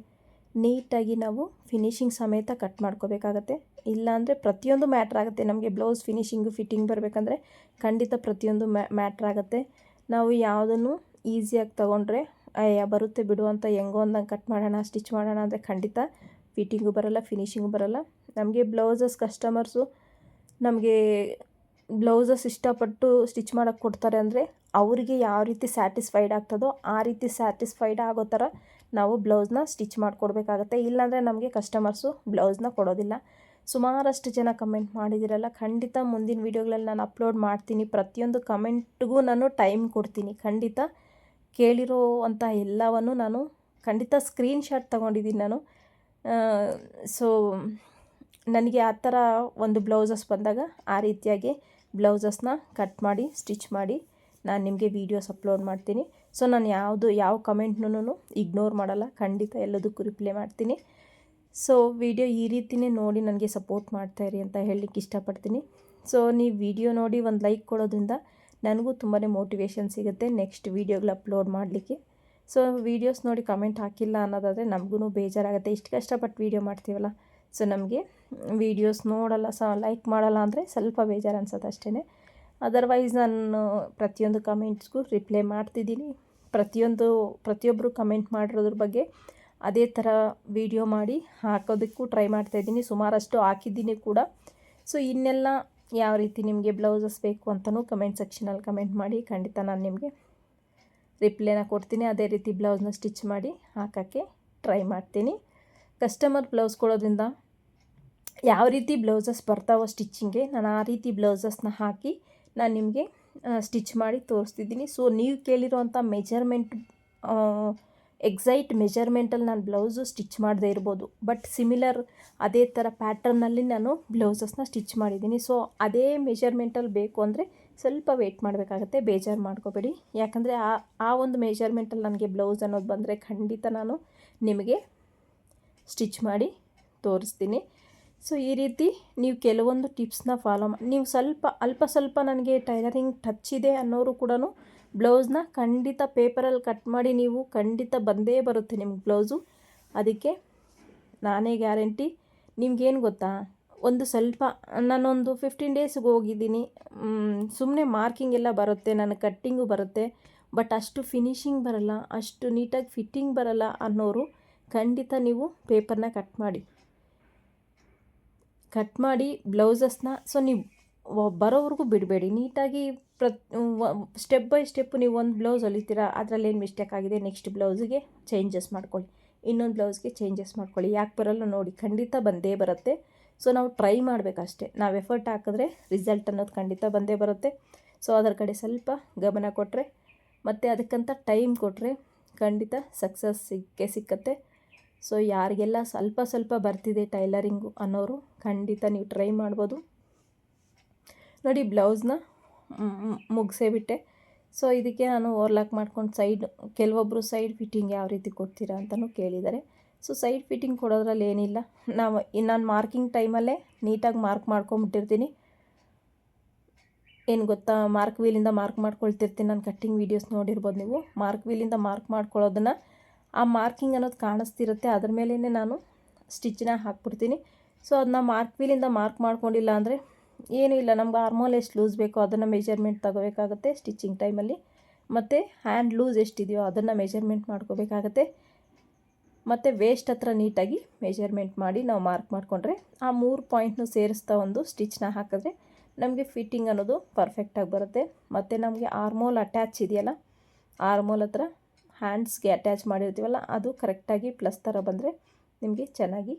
Speaker 1: ನೀಟಾಗಿ ನಾವು ಫಿನಿಶಿಂಗ್ ಸಮೇತ ಕಟ್ ಮಾಡ್ಕೋಬೇಕಾಗತ್ತೆ. ಇಲ್ಲಾಂದರೆ ಪ್ರತಿಯೊಂದು ಮ್ಯಾಟ್ರ್ ಆಗುತ್ತೆ. ನಮಗೆ ಬ್ಲೌಸ್ ಫಿನಿಷಿಂಗು ಫಿಟ್ಟಿಂಗ್ ಬರಬೇಕಂದ್ರೆ ಖಂಡಿತ ಪ್ರತಿಯೊಂದು ಮ್ಯಾಟ್ರ್ ಆಗುತ್ತೆ. ನಾವು ಯಾವುದನ್ನು ಈಸಿಯಾಗಿ ತೊಗೊಂಡ್ರೆ, ಅಯ್ಯ ಬರುತ್ತೆ ಬಿಡು ಅಂತ ಹೆಂಗೋ ಒಂದಂಗೆ ಕಟ್ ಮಾಡೋಣ ಸ್ಟಿಚ್ ಮಾಡೋಣ ಅಂದರೆ ಖಂಡಿತ ಫಿಟ್ಟಿಂಗು ಬರೋಲ್ಲ ಫಿನಿಶಿಂಗು ಬರೋಲ್ಲ. ನಮಗೆ ಬ್ಲೌಸಸ್ ಕಸ್ಟಮರ್ಸು ನಮಗೆ ಬ್ಲೌಸಸ್ ಇಷ್ಟಪಟ್ಟು ಸ್ಟಿಚ್ ಮಾಡೋಕ್ಕೆ ಕೊಡ್ತಾರೆ ಅಂದರೆ ಅವರಿಗೆ ಯಾವ ರೀತಿ ಸ್ಯಾಟಿಸ್ಫೈಡ್ ಆಗ್ತದೋ ಆ ರೀತಿ ಸ್ಯಾಟಿಸ್ಫೈಡ್ ಆಗೋ ಥರ ನಾವು ಬ್ಲೌಸ್ನ ಸ್ಟಿಚ್ ಮಾಡಿಕೊಡ್ಬೇಕಾಗತ್ತೆ. ಇಲ್ಲಾಂದರೆ ನಮಗೆ ಕಸ್ಟಮರ್ಸು ಬ್ಲೌಸ್ನ ಕೊಡೋದಿಲ್ಲ. ಸುಮಾರಷ್ಟು ಜನ ಕಮೆಂಟ್ ಮಾಡಿದಿರಲ್ಲ, ಖಂಡಿತ ಮುಂದಿನ ವೀಡಿಯೋಗಳಲ್ಲಿ ನಾನು ಅಪ್ಲೋಡ್ ಮಾಡ್ತೀನಿ. ಪ್ರತಿಯೊಂದು ಕಮೆಂಟ್ಗೂ ನಾನು ಟೈಮ್ ಕೊಡ್ತೀನಿ. ಖಂಡಿತ ಕೇಳಿರೋ ಅಂಥ ಎಲ್ಲವನ್ನು ನಾನು ಖಂಡಿತ ಸ್ಕ್ರೀನ್ಶಾಟ್ ತೊಗೊಂಡಿದ್ದೀನಿ ನಾನು. ಸೊ, ನನಗೆ ಆ ಥರ ಒಂದು ಬ್ಲೌಸಸ್ ಬಂದಾಗ ಆ ರೀತಿಯಾಗಿ ಬ್ಲೌಸಸ್ನ ಕಟ್ ಮಾಡಿ, ಸ್ಟಿಚ್ ಮಾಡಿ ನಾನು ನಿಮಗೆ ವೀಡಿಯೋಸ್ ಅಪ್ಲೋಡ್ ಮಾಡ್ತೀನಿ. ಸೊ ನಾನು ಯಾವುದು, ಯಾವ ಕಮೆಂಟ್ನೂ ಇಗ್ನೋರ್ ಮಾಡಲ್ಲ. ಖಂಡಿತ ಎಲ್ಲದಕ್ಕೂ ರಿಪ್ಲೈ ಮಾಡ್ತೀನಿ. ಸೊ ವಿಡಿಯೋ ಈ ರೀತಿಯೇ ನೋಡಿ ನನಗೆ ಸಪೋರ್ಟ್ ಮಾಡ್ತಾಯಿರಿ ಅಂತ ಹೇಳಲಿಕ್ಕೆ ಇಷ್ಟಪಡ್ತೀನಿ. ಸೊ ನೀವು ವಿಡಿಯೋ ನೋಡಿ ಒಂದು ಲೈಕ್ ಕೊಡೋದ್ರಿಂದ ನನಗೂ ತುಂಬಾ ಮೋಟಿವೇಶನ್ ಸಿಗುತ್ತೆ ನೆಕ್ಸ್ಟ್ ವೀಡಿಯೋಗಳು ಅಪ್ಲೋಡ್ ಮಾಡಲಿಕ್ಕೆ. ಸೊ ವೀಡಿಯೋಸ್ ನೋಡಿ ಕಮೆಂಟ್ ಹಾಕಿಲ್ಲ ಅನ್ನೋದಾದರೆ ನಮಗೂ ಬೇಜಾರಾಗುತ್ತೆ. ಇಷ್ಟು ಕಷ್ಟಪಟ್ಟು ವೀಡಿಯೋ ಮಾಡ್ತೀವಲ್ಲ, ಸೊ ನಮಗೆ ವೀಡಿಯೋಸ್ ನೋಡಲ್ಲ, ಸ ಲೈಕ್ ಮಾಡಲ್ಲ ಅಂದರೆ ಸ್ವಲ್ಪ ಬೇಜಾರು ಅನ್ಸುತ್ತೆ ಅಷ್ಟೇ ಅದರ್ವೈಸ್ ನಾನು ಪ್ರತಿಯೊಂದು ಕಮೆಂಟ್ಸ್ಗೂ ರಿಪ್ಲೈ ಮಾಡ್ತಿದ್ದೀನಿ. ಪ್ರತಿಯೊಂದು ಪ್ರತಿಯೊಬ್ಬರು ಕಮೆಂಟ್ ಮಾಡಿರೋದ್ರ ಬಗ್ಗೆ ಅದೇ ಥರ ವಿಡಿಯೋ ಮಾಡಿ ಹಾಕೋದಕ್ಕೂ ಟ್ರೈ ಮಾಡ್ತಾಯಿದ್ದೀನಿ ಸುಮಾರಷ್ಟು ಹಾಕಿದ್ದೀನಿ ಕೂಡ. ಸೊ ಇನ್ನೆಲ್ಲ ಯಾವ ರೀತಿ ನಿಮಗೆ ಬ್ಲೌಸಸ್ ಬೇಕು ಅಂತಲೂ ಕಮೆಂಟ್ ಸೆಕ್ಷನಲ್ಲಿ ಕಮೆಂಟ್ ಮಾಡಿ. ಖಂಡಿತ ನಾನು ನಿಮಗೆ ರಿಪ್ಲೈನ ಕೊಡ್ತೀನಿ. ಅದೇ ರೀತಿ ಬ್ಲೌಸ್ನ ಸ್ಟಿಚ್ ಮಾಡಿ ಹಾಕೋಕ್ಕೆ ಟ್ರೈ ಮಾಡ್ತೀನಿ. ಕಸ್ಟಮರ್ ಬ್ಲೌಸ್ ಕೊಡೋದ್ರಿಂದ ಯಾವ ರೀತಿ ಬ್ಲೌಸಸ್ ಬರ್ತಾವೋ ಸ್ಟಿಚ್ಚಿಂಗ್ಗೆ ನಾನು ಆ ರೀತಿ ಬ್ಲೌಸಸ್ನ ಹಾಕಿ ನಾನು ನಿಮಗೆ ಸ್ಟಿಚ್ ಮಾಡಿ ತೋರಿಸ್ತಿದ್ದೀನಿ. ಸೊ ನೀವು ಕೇಳಿರುವಂಥ ಮೆಜರ್ಮೆಂಟ್ ಎಕ್ಸೈಟ್ ಮೆಜರ್ಮೆಂಟಲ್ಲಿ ನಾನು ಬ್ಲೌಸು ಸ್ಟಿಚ್ ಮಾಡದೇ ಇರ್ಬೋದು. ಬಟ್ ಸಿಮಿಲರ್ ಅದೇ ಥರ ಪ್ಯಾಟರ್ನಲ್ಲಿ ನಾನು ಬ್ಲೌಸಸ್ನ ಸ್ಟಿಚ್ ಮಾಡಿದ್ದೀನಿ. ಸೊ ಅದೇ ಮೆಜರ್ಮೆಂಟಲ್ಲಿ ಬೇಕು ಅಂದರೆ ಸ್ವಲ್ಪ ವೆಯ್ಟ್ ಮಾಡಬೇಕಾಗತ್ತೆ. ಬೇಜಾರು ಮಾಡ್ಕೋಬೇಡಿ. ಯಾಕಂದರೆ ಆ ಆ ಒಂದು ಮೆಜರ್ಮೆಂಟಲ್ಲಿ ನನಗೆ ಬ್ಲೌಸ್ ಅನ್ನೋದು ಬಂದರೆ ಖಂಡಿತ ನಾನು ನಿಮಗೆ ಸ್ಟಿಚ್ ಮಾಡಿ ತೋರಿಸ್ತೀನಿ. ಸೊ ಈ ರೀತಿ ನೀವು ಕೆಲವೊಂದು ಟಿಪ್ಸ್ನ ಫಾಲೋ ಮಾಡಿ ನೀವು ಸ್ವಲ್ಪ, ಅಲ್ಪ ಸ್ವಲ್ಪ ನನಗೆ ಟೈಲರಿಂಗ್ ಟಚ್ ಇದೆ ಅನ್ನೋರು ಕೂಡ ಬ್ಲೌಸ್ನ ಖಂಡಿತ ಪೇಪರಲ್ಲಿ ಕಟ್ ಮಾಡಿ ನೀವು ಖಂಡಿತ ಬಂದೇ ಬರುತ್ತೆ ನಿಮ್ಗೆ ಬ್ಲೌಸು. ಅದಕ್ಕೆ ನಾನೇ ಗ್ಯಾರಂಟಿ. ನಿಮ್ಗೇನು ಗೊತ್ತಾ? ಒಂದು ಸ್ವಲ್ಪ, ನಾನೊಂದು ಫಿಫ್ಟೀನ್ ಡೇಸ್ಗೆ ಹೋಗಿದ್ದೀನಿ. ಸುಮ್ಮನೆ ಮಾರ್ಕಿಂಗ್ ಎಲ್ಲ ಬರುತ್ತೆ, ನನ್ನ ಕಟ್ಟಿಂಗು ಬರುತ್ತೆ ಬಟ್ ಅಷ್ಟು ಫಿನಿಶಿಂಗ್ ಬರಲ್ಲ, ಅಷ್ಟು ನೀಟಾಗಿ ಫಿಟ್ಟಿಂಗ್ ಬರಲ್ಲ ಅನ್ನೋರು ಖಂಡಿತ ನೀವು ಪೇಪರ್ನ ಕಟ್ ಮಾಡಿ. ಕಟ್ ಮಾಡಿ ಬ್ಲೌಸಸ್ನ, ಸೊ ನೀವು ಬರೋವರೆಗೂ ಬಿಡಬೇಡಿ. ನೀಟಾಗಿ ಪ್ರತ್ ಸ್ಟೆಪ್ ಬೈ ಸ್ಟೆಪ್ ನೀವು ಒಂದು ಬ್ಲೌಸ್ ಹೊಲಿತೀರಾ ಅದರಲ್ಲಿ ಏನು ಮಿಸ್ಟೇಕ್ ಆಗಿದೆ, ನೆಕ್ಸ್ಟ್ ಬ್ಲೌಸಿಗೆ ಚೇಂಜಸ್ ಮಾಡ್ಕೊಳ್ಳಿ. ಇನ್ನೊಂದು ಬ್ಲೌಸ್ಗೆ ಚೇಂಜಸ್ ಮಾಡ್ಕೊಳ್ಳಿ. ಯಾಕೆ ಬರಲ್ಲ ನೋಡಿ, ಖಂಡಿತ ಬಂದೇ ಬರುತ್ತೆ. ಸೊ ನಾವು ಟ್ರೈ ಮಾಡಬೇಕಷ್ಟೆ. ನಾವು ಎಫರ್ಟ್ ಹಾಕಿದ್ರೆ ರಿಸಲ್ಟ್ ಅನ್ನೋದು ಖಂಡಿತ ಬಂದೇ ಬರುತ್ತೆ. ಸೊ ಅದರ ಕಡೆ ಸ್ವಲ್ಪ ಗಮನ ಕೊಟ್ಟರೆ ಮತ್ತು ಅದಕ್ಕಂತ ಟೈಮ್ ಕೊಟ್ಟರೆ ಖಂಡಿತ ಸಕ್ಸಸ್ ಸಿಕ್ಕೇ ಸಿಕ್ಕತ್ತೆ. ಸೊ ಯಾರಿಗೆಲ್ಲ ಸ್ವಲ್ಪ ಸ್ವಲ್ಪ ಬರ್ತಿದೆ ಟೈಲರಿಂಗು ಅನ್ನೋರು ಖಂಡಿತ ನೀವು ಟ್ರೈ ಮಾಡ್ಬೋದು. ನೋಡಿ ಬ್ಲೌಸ್ನ ಮುಗಿಸೇ ಬಿಟ್ಟೆ. ಸೊ ಇದಕ್ಕೆ ನಾನು ಓವರ್ಲಾಕ್ ಮಾಡ್ಕೊಂಡು ಸೈಡ್ ಕೆಲವೊಬ್ಬರು ಸೈಡ್ ಫಿಟ್ಟಿಂಗ್ ಯಾವ ರೀತಿ ಕೊಡ್ತೀರಾ ಅಂತಲೂ ಕೇಳಿದ್ದಾರೆ. ಸೊ ಸೈಡ್ ಫಿಟ್ಟಿಂಗ್ ಕೊಡೋದ್ರಲ್ಲಿ ಏನಿಲ್ಲ. ನಾವು ನಾನು ಮಾರ್ಕಿಂಗ್ ಟೈಮಲ್ಲೇ ನೀಟಾಗಿ ಮಾರ್ಕ್ ಮಾಡ್ಕೊಂಬಿಟ್ಟಿರ್ತೀನಿ. ಏನು ಗೊತ್ತಾ, ಮಾರ್ಕ್ ವೀಲಿಂದ ಮಾರ್ಕ್ ಮಾಡ್ಕೊಳ್ತಿರ್ತೀನಿ. ನಾನು ಕಟ್ಟಿಂಗ್ ವೀಡಿಯೋಸ್ ನೋಡಿರ್ಬೋದು ನೀವು. ಮಾರ್ಕ್ ವೀಲಿಂದ ಮಾರ್ಕ್ ಮಾಡ್ಕೊಳ್ಳೋದನ್ನು ಆ ಮಾರ್ಕಿಂಗ್ ಅನ್ನೋದು ಕಾಣಿಸ್ತಿರುತ್ತೆ. ಅದ್ರ ಮೇಲೇ ನಾನು ಸ್ಟಿಚ್ನ ಹಾಕ್ಬಿಡ್ತೀನಿ. ಸೊ ಅದನ್ನ ಮಾರ್ಕ್ ವೀಲಿಂದ ಮಾರ್ಕ್ ಮಾಡ್ಕೊಂಡಿಲ್ಲ ಅಂದರೆ ಏನೂ ಇಲ್ಲ. ನಮ್ಗೆ ಆರ್ಮೋಲ್ ಎಷ್ಟು ಲೂಸ್ ಬೇಕೋ ಅದನ್ನು ಮೆಜರ್ಮೆಂಟ್ ತಗೋಬೇಕಾಗುತ್ತೆ ಸ್ಟಿಚಿಂಗ್ ಟೈಮಲ್ಲಿ ಮತ್ತು ಹ್ಯಾಂಡ್ ಲೂಸ್ ಎಷ್ಟಿದೆಯೋ ಅದನ್ನು ಮೆಜರ್ಮೆಂಟ್ ಮಾಡ್ಕೋಬೇಕಾಗತ್ತೆ. ಮತ್ತು ವೇಸ್ಟ್ ಹತ್ರ ನೀಟಾಗಿ ಮೆಜರ್ಮೆಂಟ್ ಮಾಡಿ ನಾವು ಮಾರ್ಕ್ ಮಾಡಿಕೊಂಡ್ರೆ ಆ ಮೂರು ಪಾಯಿಂಟ್ನು ಸೇರಿಸ್ತಾ ಒಂದು ಸ್ಟಿಚ್ನ ಹಾಕಿದ್ರೆ ನಮಗೆ ಫಿಟ್ಟಿಂಗ್ ಅನ್ನೋದು ಪರ್ಫೆಕ್ಟಾಗಿ ಬರುತ್ತೆ. ಮತ್ತು ನಮಗೆ ಆರ್ಮೋಲ್ ಅಟ್ಯಾಚ್ ಇದೆಯಲ್ಲ? ಆರ್ಮೋಲ್ ಹತ್ರ ಹ್ಯಾಂಡ್ಸ್ಗೆ ಅಟ್ಯಾಚ್ ಮಾಡಿರ್ತೀವಲ್ಲ, ಅದು ಕರೆಕ್ಟಾಗಿ ಪ್ಲಸ್ ಥರ ಬಂದರೆ ನಿಮಗೆ ಚೆನ್ನಾಗಿ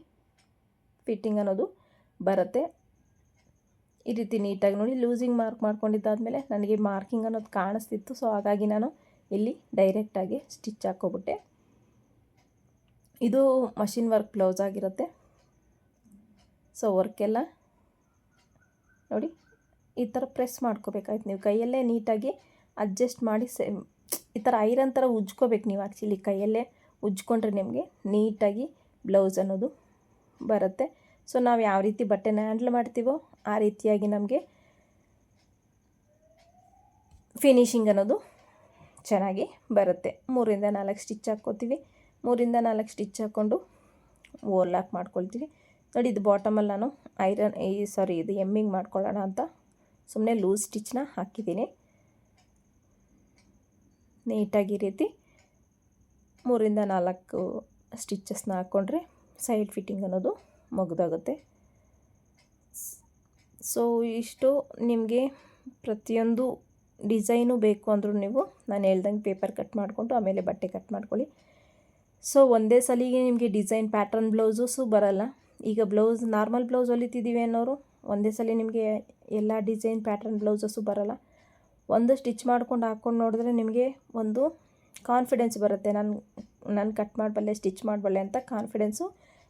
Speaker 1: ಫಿಟ್ಟಿಂಗ್ ಅನ್ನೋದು ಬರುತ್ತೆ. ಈ ರೀತಿ ನೀಟಾಗಿ ನೋಡಿ ಲೂಸಿಂಗ್ ಮಾರ್ಕ್ ಮಾಡ್ಕೊಂಡಿದ್ದಾದಮೇಲೆ ನನಗೆ ಮಾರ್ಕಿಂಗ್ ಅನ್ನೋದು ಕಾಣಿಸ್ತಿತ್ತು ಸೊ ಹಾಗಾಗಿ ನಾನು ಇಲ್ಲಿ ಡೈರೆಕ್ಟಾಗಿ ಸ್ಟಿಚ್ ಹಾಕ್ಕೊಬಿಟ್ಟೆ. ಇದು ಮಷಿನ್ ವರ್ಕ್ ಬ್ಲೌಸ್ ಆಗಿರುತ್ತೆ. ಸೊ ವರ್ಕೆಲ್ಲ ನೋಡಿ, ಈ ಥರ ಪ್ರೆಸ್ ಮಾಡ್ಕೋಬೇಕಾಯ್ತು. ನೀವು ಕೈಯಲ್ಲೇ ನೀಟಾಗಿ ಅಡ್ಜಸ್ಟ್ ಮಾಡಿ ಸೆ ಈ ಥರ ಐರನ್ ಥರ ಉಜ್ಕೋಬೇಕು ನೀವು ಆ್ಯಕ್ಚುಲಿ ಕೈಯಲ್ಲೇ ಉಜ್ಕೊಂಡ್ರೆ ನಿಮಗೆ ನೀಟಾಗಿ ಬ್ಲೌಸ್ ಅನ್ನೋದು ಬರುತ್ತೆ. ಸೊ ನಾವು ಯಾವ ರೀತಿ ಬಟ್ಟೆನ ಹ್ಯಾಂಡ್ಲ್ ಮಾಡ್ತೀವೋ ಆ ರೀತಿಯಾಗಿ ನಮಗೆ ಫಿನಿಶಿಂಗ್ ಅನ್ನೋದು ಚೆನ್ನಾಗಿ ಬರುತ್ತೆ. ಮೂರಿಂದ ನಾಲ್ಕು ಸ್ಟಿಚ್ ಹಾಕ್ಕೋತೀವಿ. ಮೂರಿಂದ ನಾಲ್ಕು ಸ್ಟಿಚ್ ಹಾಕ್ಕೊಂಡು ಓರ್ಲಾಕ್ ಮಾಡ್ಕೊಳ್ತೀವಿ. ನೋಡಿ, ಇದು ಬಾಟಮಲ್ಲಿ ನಾನು ಐರನ್ ಈ ಸಾರಿ ಇದು ಎಮ್ಮಿಂಗ್ ಮಾಡ್ಕೊಳ್ಳೋಣ ಅಂತ ಸುಮ್ಮನೆ ಲೂಸ್ ಸ್ಟಿಚ್ನ ಹಾಕಿದ್ದೀನಿ. ನೀಟಾಗಿ ರೀತಿ ಮೂರಿಂದ ನಾಲ್ಕು ಸ್ಟಿಚಸ್ನ ಹಾಕ್ಕೊಂಡ್ರೆ ಸೈಡ್ ಫಿಟ್ಟಿಂಗ್ ಅನ್ನೋದು ಮುಗ್ದೋಗುತ್ತೆ. ಸೊ, ಇಷ್ಟು ನಿಮಗೆ ಪ್ರತಿಯೊಂದು ಡಿಸೈನು ಬೇಕು ಅಂದರೂ ನೀವು ನಾನು ಹೇಳ್ದಂಗೆ ಪೇಪರ್ ಕಟ್ ಮಾಡಿಕೊಂಡು ಆಮೇಲೆ ಬಟ್ಟೆ ಕಟ್ ಮಾಡ್ಕೊಳ್ಳಿ. ಸೊ, ಒಂದೇ ಸಲಿಗೆ ನಿಮಗೆ ಡಿಸೈನ್ ಪ್ಯಾಟ್ರನ್ ಬ್ಲೌಸಸ್ಸು ಬರಲ್ಲ. ಈಗ ಬ್ಲೌಸ್ ನಾರ್ಮಲ್ ಬ್ಲೌಸ್ ಹೊಲಿತಿದ್ದೀವಿ ಅನ್ನೋರು ಒಂದೇ ಸಲ ನಿಮಗೆ ಎಲ್ಲ ಡಿಸೈನ್ ಪ್ಯಾಟ್ರನ್ ಬ್ಲೌಸಸ್ಸು ಬರಲ್ಲ. ಒಂದು ಸ್ಟಿಚ್ ಮಾಡ್ಕೊಂಡು ಹಾಕ್ಕೊಂಡು ನೋಡಿದ್ರೆ ನಿಮಗೆ ಒಂದು ಕಾನ್ಫಿಡೆನ್ಸ್ ಬರುತ್ತೆ. ನಾನು ನಾನು ಕಟ್ ಮಾಡಬಲ್ಲೆ, ಸ್ಟಿಚ್ ಮಾಡಬಲ್ಲೆ ಅಂತ ಕಾನ್ಫಿಡೆನ್ಸು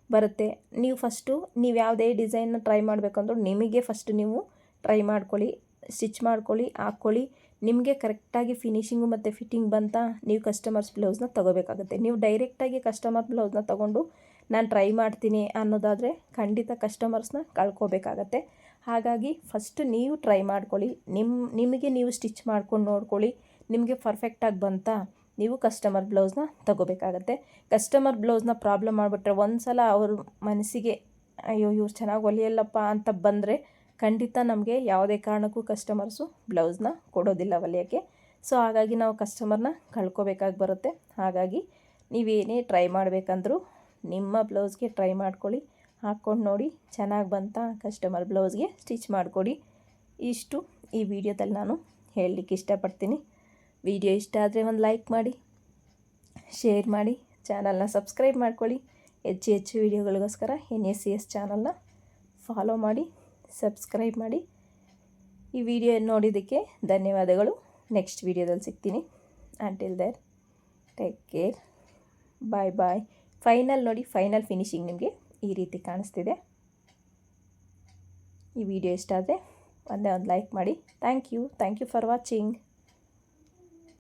Speaker 1: ಬರುತ್ತೆ. ನೀವು ಫಸ್ಟು, ನೀವು ಯಾವುದೇ ಡಿಸೈನ್ನ ಟ್ರೈ ಮಾಡಬೇಕಂದ್ರೂ ನಿಮಗೆ ಫಸ್ಟ್ ನೀವು ಟ್ರೈ ಮಾಡ್ಕೊಳ್ಳಿ, ಸ್ಟಿಚ್ ಮಾಡ್ಕೊಳ್ಳಿ, ಹಾಕ್ಕೊಳ್ಳಿ. ನಿಮಗೆ ಕರೆಕ್ಟಾಗಿ ಫಿನಿಷಿಂಗು ಮತ್ತು ಫಿಟ್ಟಿಂಗ್ ಬಂತ ನೀವು ಕಸ್ಟಮರ್ಸ್ ಬ್ಲೌಸ್ನ ತೊಗೋಬೇಕಾಗುತ್ತೆ. ನೀವು ಡೈರೆಕ್ಟಾಗಿ ಕಸ್ಟಮರ್ ಬ್ಲೌಸ್ನ ತೊಗೊಂಡು, ನಾನು ಟ್ರೈ ಮಾಡ್ತೀನಿ ಅನ್ನೋದಾದರೆ ಖಂಡಿತ ಕಸ್ಟಮರ್ಸ್ನ ಕಳ್ಕೊಬೇಕಾಗತ್ತೆ. ಹಾಗಾಗಿ ಫಸ್ಟ್ ನೀವು ಟ್ರೈ ಮಾಡ್ಕೊಳ್ಳಿ. ನಿಮ್ಮ ನಿಮಗೆ ನೀವು ಸ್ಟಿಚ್ ಮಾಡ್ಕೊಂಡು ನೋಡ್ಕೊಳ್ಳಿ. ನಿಮಗೆ ಪರ್ಫೆಕ್ಟಾಗಿ ಬಂತಾ, ನೀವು ಕಸ್ಟಮರ್ ಬ್ಲೌಸ್ನ ತಗೋಬೇಕಾಗತ್ತೆ. ಕಸ್ಟಮರ್ ಬ್ಲೌಸ್ನ ಪ್ರಾಬ್ಲಮ್ ಮಾಡಿಬಿಟ್ರೆ ಒಂದು ಸಲ ಅವ್ರ ಮನಸ್ಸಿಗೆ, ಅಯ್ಯೋ, ಇವ್ರು ಚೆನ್ನಾಗಿ ಹೊಲಿಯಲ್ಲಪ್ಪ ಅಂತ ಬಂದರೆ ಖಂಡಿತ ನಮಗೆ ಯಾವುದೇ ಕಾರಣಕ್ಕೂ ಕಸ್ಟಮರ್ಸು ಬ್ಲೌಸ್ನ ಕೊಡೋದಿಲ್ಲ ಹೊಲಿಯೋಕ್ಕೆ. ಸೊ ಹಾಗಾಗಿ ನಾವು ಕಸ್ಟಮರ್ನ ಕಳ್ಕೊಬೇಕಾಗಿ ಬರುತ್ತೆ. ಹಾಗಾಗಿ ನೀವೇನೇ ಟ್ರೈ ಮಾಡಬೇಕಂದ್ರೂ ನಿಮ್ಮ ಬ್ಲೌಸ್ಗೆ ಟ್ರೈ ಮಾಡ್ಕೊಳ್ಳಿ. ಹಾಕ್ಕೊಂಡು ನೋಡಿ, ಚೆನ್ನಾಗಿ ಬಂತ ಕಸ್ಟಮರ್ ಬ್ಲೌಸ್ಗೆ ಸ್ಟಿಚ್ ಮಾಡಿಕೊಡಿ. ಇಷ್ಟು ಈ ವಿಡಿಯೋದಲ್ಲಿ ನಾನು ಹೇಳಲಿಕ್ಕೆ ಇಷ್ಟಪಡ್ತೀನಿ. ವಿಡಿಯೋ ಇಷ್ಟ ಆದರೆ ಒಂದು ಲೈಕ್ ಮಾಡಿ ಶೇರ್ ಮಾಡಿ ಚಾನಲ್ನ ಸಬ್ಸ್ಕ್ರೈಬ್ ಮಾಡ್ಕೊಳ್ಳಿ ಹೆಚ್ಚು ಹೆಚ್ಚು ವಿಡಿಯೋಗಳಿಗೋಸ್ಕರ ಎನ್ ಎಸ್ ಸಿ ಎಸ್ ಚಾನಲ್ನ ಫಾಲೋ ಮಾಡಿ ಸಬ್ಸ್ಕ್ರೈಬ್ ಮಾಡಿ. ಈ ವಿಡಿಯೋ ನೋಡಿದ್ದಕ್ಕೆ ಧನ್ಯವಾದಗಳು. ನೆಕ್ಸ್ಟ್ ವಿಡಿಯೋದಲ್ಲಿ ಸಿಗ್ತೀನಿ. Until there take care bye bye final ನೋಡಿ ಫೈನಲ್ ಫಿನಿಶಿಂಗ್ ನಿಮಗೆ. ಈ ರೀತಿ ಕಾಣಿಸ್ತಿದೆ. ಈ ವಿಡಿಯೋ ಇಷ್ಟ ಆದರೆ ಒಂದೇ ಒಂದು ಲೈಕ್ ಮಾಡಿ. Thank you. Thank you for watching.